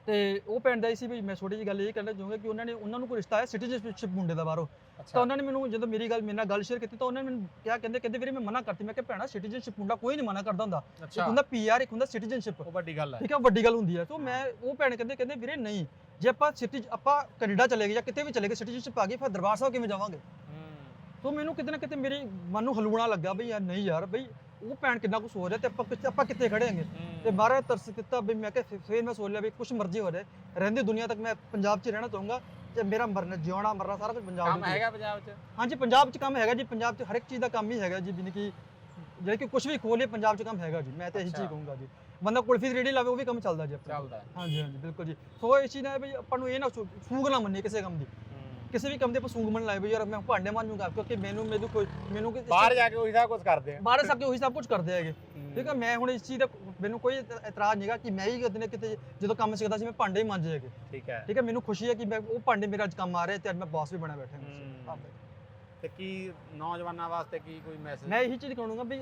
ਤੇ ਉਹ ਭੈਣ ਦਾ ਇਹ ਸੀ ਵੀ ਮੈਂ ਛੋਟੀ ਜਿਹੀ ਗੱਲ ਇਹ ਕਹਿਣਾ ਚਾਹੂੰਗਾ ਕਿ ਉਹਨਾਂ ਨੇ ਉਹਨਾਂ ਨੂੰ ਕੋਈ ਰਿਸ਼ਤਾ ਹੈ ਸਿਟੀਜ਼ਨਸ਼ਿਪ ਮੁੰਡੇ ਦਾ ਬਾਹਰੋਂ। ਤਾਂ ਉਹਨਾਂ ਨੇ ਮੈਨੂੰ ਜਦੋਂ ਮੇਰੀ ਗੱਲ ਮੇਰੇ ਨਾਲ ਗੱਲ ਸ਼ੇਅਰ ਕੀਤੀ ਤਾਂ ਉਹਨਾਂ ਨੇ ਮੈਨੂੰ ਕਿਹਾ ਕਹਿੰਦੇ ਕਹਿੰਦੇ ਵੀਰੇ ਮੈਂ ਮਨਾ ਕਰਤੀ। ਮੈਂ ਕਿਹਾ ਭੈਣਾ ਸਿਟੀਜ਼ਨਸ਼ਿਪ ਮੁੰਡਾ ਕੋਈ ਨਹੀਂ ਮਨਾ ਕਰਦਾ ਹੁੰਦਾ। ਇੱਕ ਹੁੰਦਾ ਪੀਆਰ ਇੱਕ ਹੁੰਦਾ ਸਿਟੀਜ਼ਨਸ਼ਿਪ ਉਹ ਵੱਡੀ ਗੱਲ ਹੈ। ਠੀਕ ਹੈ ਵੱਡੀ ਗੱਲ ਹੁੰਦੀ ਹੈ। ਸੋ ਮੈਂ ਉਹ ਭੈਣ ਕਹਿੰਦੇ ਕਹਿੰਦੇ ਵੀਰੇ ਨਹੀਂ ਜੇ ਆਪਾਂ ਸਿਟੀ ਆਪਾਂ ਕੈਨੇਡਾ ਚਲੇ ਗਏ ਜਾਂ ਕਿਤੇ ਵੀ ਚਲੇ ਗਏ ਸਿਟੀਜ਼ਨਸ਼ਿਪ ਆ ਗਈ ਫਿਰ ਦਰਬਾਰ ਸਾਹਿਬ ਕਿਵੇਂ ਜਾਵਾਂਗੇ? ਹੂੰ ਸੋ ਮੈਨੂੰ ਕਿਤੇ ਨਾ ਕਿਤੇ ਮੇਰੀ ਮਨ ਨੂੰ ਹਲੂਣਾ ਲੱਗਾ ਬਈ ਯਾਰ ਨਹੀਂ ਯਾਰ ਬਈ ਉਹ ਭੈਣ ਕਿੰਨਾ ਕੁ ਸੋਚ ਰਿਹਾ ਤੇ ਆਪਾਂ ਕਿੱਥੇ ਆਪਾਂ ਕਿੱਥੇ ਖੜੇ ਹਾਂਗੇ? ਤੇ ਮਹਾਰਾਜ ਤਰਸ ਦਿੱਤਾ ਵੀ ਮੈਂ ਕਿਹਾ ਫਿਰ- ਮੈਂ ਸੋਚ ਲਿਆ ਵੀ ਕੁਛ ਮਰਜ਼ੀ ਹੋ ਜਾਏ। ਰਹਿੰਦੀ ਦੁਨੀਆ ਤੱਕ ਮੈਂ ਪੰਜਾਬ 'ਚ ਹੀ ਰਹਿਣਾ ਚਾਹੂੰਗਾ ਤੇ ਮੇਰਾ ਮਰਨਾ ਜਿਉਣਾ ਮਰਨਾ ਸਾਰਾ ਕੁਝ ਪੰਜਾਬ ਕੰਮ ਦੇ ਵਿੱਚ। ਹੈਗਾ ਪੰਜਾਬ 'ਚ? ਹਾਂਜੀ ਪੰਜਾਬ 'ਚ ਕੰਮ ਹੈਗਾ ਜੀ ਪੰਜਾਬ 'ਚ ਹਰ ਇੱਕ ਚੀਜ਼ ਦਾ ਕੰਮ ਹੀ ਹੈਗਾ ਜੀ ਜਿਵੇਂ ਕਿ ਜਿਹੜੇ ਕਿ ਕੁਝ ਵੀ ਖੋਲੇ ਪੰਜਾਬ 'ਚ ਕੰਮ ਹੈਗਾ ਜੀ। ਮੈਂ ਤਾਂ ਇਹੀ। ਚੀਜ਼ ਕਹੂੰਗਾ ਜੀ। ਬੰਦਾ ਕੁਲਫੀ ਦੀ ਰੇੜੀ ਲਾਵੇ ਉਹ ਵੀ ਕੰਮ ਚੱਲਦਾ ਜੀ ਆਪਣਾ। ਚੱਲਦਾ। ਹੈ। ਹਾਂਜੀ ਹਾਂਜੀ ਬਿਲਕੁਲ ਜੀ। ਸੋ ਇਹ ਚੀਜ਼ ਨਾ ਹੈ ਵੀ ਆਪਾਂ ਨੂੰ ਇਹ ਨਾ ਸੂਗ ਨਾ ਮੰਨੀਏ ਕਿਸੇ ਕੰਮ ਦੀ। ਹੂੰ। ਕਿਸੇ ਵੀ ਕੰਮ ਦੇ ਆਪਾਂ ਸੂਗ ਮੰਨ ਲਾਏ ਵੀ ਯਾਰ ਮੈਂ ਭਾਂਡੇ ਮਾਂਜੂਗਾ ਕਿਉਂਕਿ ਮੈਨੂੰ ਮੈਨੂੰ ਕੋਈ ਮੈਨੂੰ ਕੋਈ ਬਾਹਰ ਜਾ ਕੇ ਉਹੀ ਸਭ ਕੁਝ ਕਰਦੇ ਆ। ਬਾਹਰ ਸਭ ਕੇ ਉਹੀ ਸਭ ਕੁਝ ਕਰਦੇ ਹੈਗੇ। ਠੀਕ ਹੈ ਮੈਂ ਹੁਣ ਇਸ ਚੀਜ਼ ਦਾ ਮੈਨੂੰ ਕੋਈ ਇਤ- ਇਤਰਾਜ਼ ਨਹੀਂਗਾ ਕਿ ਮੈਂ ਹੀ ਕਿਤੇ ਨਾ ਕਿਤੇ ਜਦੋਂ ਕੰਮ ਸਿੱਖਦਾ ਸੀ ਮੈਂ ਭਾਂਡੇ ਹੀ ਮਾਂਜੇ ਹੈਗੇ। ਠੀਕ ਹੈ। ਠੀਕ ਹੈ ਮੈਨੂੰ ਖੁਸ਼ੀ ਹੈ ਕਿ ਮੈਂ ਉਹ ਭਾਂਡੇ ਮੇਰੇ ਅੱਜ ਕੰਮ ਆ ਰਹੇ ਤੇ ਅੱਜ ਮੈਂ ਬਾਸ ਵੀ ਬਣਾ ਬੈਠਾ ਹੂੰ। ਹਾਂ। ਤੇ ਕੀ ਨੌਜਵਾਨਾਂ ਵਾਸਤੇ ਕੀ ਕੋਈ ਮੈਸੇਜ ਮੈਂ ਇਹੀ ਚੀਜ਼ ਕਹੂੰਗਾ ਵੀ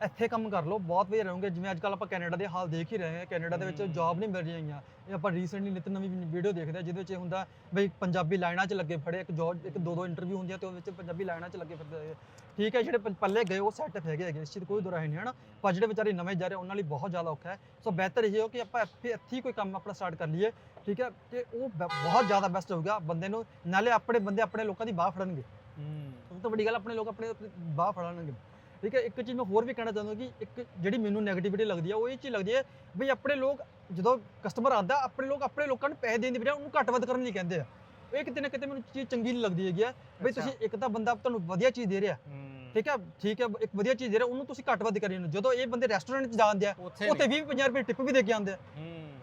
ਇੱਥੇ ਕੰਮ ਕਰ ਲਓ ਬਹੁਤ ਵਧੀਆ ਰਹੋਗੇ। ਜਿਵੇਂ ਅੱਜ ਕੱਲ ਆਪਾਂ ਕੈਨੇਡਾ ਦੇ ਹਾਲ ਦੇਖ ਹੀ ਰਹੇ ਹਾਂ। ਕੈਨੇਡਾ ਦੇ ਵਿੱਚ। ਜੌਬ ਨਹੀਂ ਮਿਲ ਰਹੀਆਂ। ਇਹ ਆਪਾਂ ਰੀਸੈਂਟਲੀ ਨਿਤ ਨਵੀਂ ਵੀਡੀਓ ਦੇਖਦੇ ਹਾਂ ਜਿਹਦੇ ਵਿੱਚ ਇਹ ਹੁੰਦਾ ਬਈ ਪੰਜਾਬੀ ਲਾਈਨਾਂ 'ਚ ਲੱਗੇ ਫੜੇ ਇੱਕ ਜੌਬ ਇੱਕ ਦੋ ਦੋ ਇੰਟਰਵਿਊ ਹੁੰਦੀਆਂ ਤੇ ਉਹਦੇ ਵਿੱਚ ਪੰਜਾਬੀ ਲਾਈਨਾਂ 'ਚ ਲੱਗੇ ਫਿਰਦੇ। ਠੀਕ ਹੈ ਜਿਹੜੇ ਪੱਲੇ ਗਏ ਉਹ ਸੈਟਅਪ ਹੈਗੇ ਹੈਗੇ ਇਸ ਚੀਜ਼ ਕੋਈ ਦੁਰਾਹੀ ਨਹੀਂ ਹੈ ਨਾ। ਪਰ ਜਿਹੜੇ ਵਿਚਾਰੇ ਨਵੇਂ ਜਾ ਰਹੇ ਉਹਨਾਂ ਲਈ ਬਹੁਤ ਜ਼ਿਆਦਾ ਔਖਾ ਹੈ। ਸੋ ਬਿਹਤਰ ਇਹ ਹੋ ਕਿ ਆਪਾਂ ਇੱਥੇ ਇੱਥੇ ਹੀ ਕੋਈ ਕੰਮ ਆਪਣਾ ਸਟਾਰਟ ਕਰ ਲਈਏ। ਠੀਕ ਹੈ ਤੇ ਉਹ ਬਹੁਤ ਜ਼ਿਆਦਾ ਬੈਸਟ ਹੋਊਗਾ ਬੰਦੇ ਨੂੰ। ਨਾਲੇ ਆਪਣੇ ਬੰਦੇ ਆਪਣੇ ਲੋਕਾਂ ਦੀ ਬਾਹ ਫੜਨਗੇ। ਹੂੰ। ਸਭ ਤੋਂ ਵੱਡੀ ਗੱਲ ਆਪਣੇ ਲੋਕ ਆਪਣੇ ਬਾਹ ਫੜਾਣਗੇ ਠੀਕ ਹੈ ਇੱਕ ਚੀਜ਼ ਮੈਂ ਹੋਰ ਵੀ ਕਹਿਣਾ ਚਾਹੁੰਦਾ ਕਿ ਇੱਕ ਜਿਹੜੀ ਮੈਨੂੰ 네ਗੇਟਿਵਿਟੀ ਲੱਗਦੀ ਹੈ ਉਹ ਇਹ ਚੀਜ਼ ਲੱਗਦੀ ਹੈ ਵੀ ਆਪਣੇ ਲੋਕ ਜਦੋਂ ਕਸਟਮਰ ਆਂਦਾ ਆਪਣੇ ਲੋਕ ਆਪਣੇ ਲੋਕਾਂ ਨੂੰ ਪੈਸੇ ਦੇਣ ਦੀ ਬਜਾਏ ਉਹਨੂੰ ਘੱਟ ਵੱਧ ਕਰਨ ਲਈ ਕਹਿੰਦੇ ਆ ਇਹ ਕਿਤੇ ਨਾ ਕਿਤੇ ਮੈਨੂੰ ਚੀਜ਼ ਚੰਗੀ ਨਹੀਂ ਲੱਗਦੀ ਹੈਗੀ ਆ ਬਈ। ਤੁਸੀਂ ਇੱਕ ਤਾਂ ਬੰਦਾ ਤੁਹਾਨੂੰ ਵਧੀਆ ਚੀਜ਼ ਦੇ ਰਿਹਾ ਠੀਕ ਹੈ ਠੀਕ ਹੈ ਇੱਕ ਵਧੀਆ ਚੀਜ਼ ਦੇ ਰਿਹਾ ਉਹਨੂੰ ਤੁਸੀਂ ਘੱਟ ਵੱਧ ਕਰੀ ਹੋ। ਜਦੋਂ ਇਹ ਬੰਦੇ ਰੈਸਟੋਰੈਂਟ 'ਚ ਜਾਂਦੇ ਆ ਉੱਥੇ ਉੱਥੇ 20 50 ਰੁਪਏ ਟਿਪ ਵੀ ਦੇ ਕੇ ਆਉਂਦੇ ਆ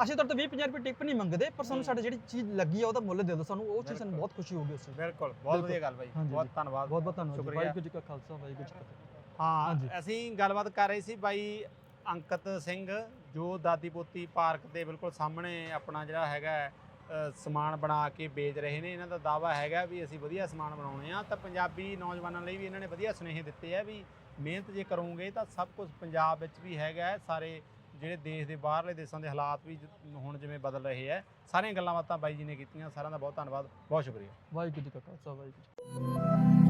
ਅਸੀਂ ਤਾਂ 20 50 ਰੁਪਏ ਟਿਪ ਨਹੀਂ ਮੰਗਦੇ ਪਰ ਸਾਨੂੰ। ਸਾਡੀ ਜਿਹੜੀ ਚੀਜ਼ ਲੱਗੀ ਆ ਉਹਦਾ ਮੁੱਲ ਦੇ ਦਿਓ ਸਾਨੂੰ ਉਹ ਚੀਜ਼ ਸਾਨੂੰ। ਬਹੁਤ ਖੁਸ਼ੀ ਹੋਊਗੀ ਉਸ ਬਿਲਕੁਲ ਬਹੁਤ। ਵਧੀਆ ਗੱਲ ਬਾਈ ਬਹੁਤ। ਧੰਨਵਾਦ ਬਹੁਤ ਬਹੁਤ ਧੰਨਵਾਦ ਸ਼ੁਕਰੀਆ। ਵਾਹਿਗੁਰੂ ਜੀ ਕਾ ਖਾਲਸਾ ਵਾਹਿਗੁਰੂ ਜੀ ਕੀ ਫਤਿਹ ਹਾਂ ਹਾਂਜੀ। ਅਸੀਂ ਗੱਲਬਾਤ ਕਰ ਰਹੇ ਸੀ ਬਾਈ ਅੰਕਤ ਸਿੰਘ ਜੋ ਦਾਦੀ ਪੋਤੀ ਪਾਰਕ ਦੇ ਬਿਲਕੁਲ ਸਾਹਮਣੇ ਆਪਣਾ ਜਿਹੜਾ ਹੈਗਾ ਹੈ, ਅ, ਸਮਾਨ ਬਣਾ ਕੇ ਵੇਚ ਰਹੇ ਨੇ ਇਹਨਾਂ ਦਾ ਦਾਵਾ ਹੈਗਾ ਵੀ ਅਸੀਂ ਵਧੀਆ ਸਮਾਨ ਬਣਾਉਣੇ ਆ ਤਾਂ ਪੰਜਾਬੀ ਨੌਜਵਾਨਾਂ ਲਈ ਵੀ ਇਹਨਾਂ ਨੇ ਵਧੀਆ ਸੁਨੇਹੇ ਦਿੱਤੇ ਆ ਵੀ ਮਿਹਨਤ ਜੇ ਕਰੋਗੇ ਤਾਂ ਸਭ ਕੁਝ ਪੰਜਾਬ ਵਿੱਚ ਵੀ ਹੈਗਾ ਹੈ। ਸਾਰੇ ਜਿਹੜੇ ਦੇਸ਼ ਦੇ ਬਾਹਰਲੇ ਦੇਸ਼ਾਂ ਦੇ ਹਾਲਾਤ ਵੀ ਜ- ਹੁਣ ਜਿਵੇਂ ਬਦਲ ਰਹੇ ਆ ਸਾਰੀਆਂ ਗੱਲਾਂ ਬਾਤਾਂ ਬਾਈ ਜੀ ਨੇ ਕੀਤੀਆਂ ਸਾਰਿਆਂ ਦਾ ਬਹੁਤ ਧੰਨਵਾਦ ਬਹੁਤ ਸ਼ੁਕਰੀਆ ਵਾਹਿਗੁਰੂ ਜੀ ਕਾ ਖਾਲਸਾ ਵਾਹਿਗੁਰੂ ਜੀ ਕੀ ਫਤਿਹ।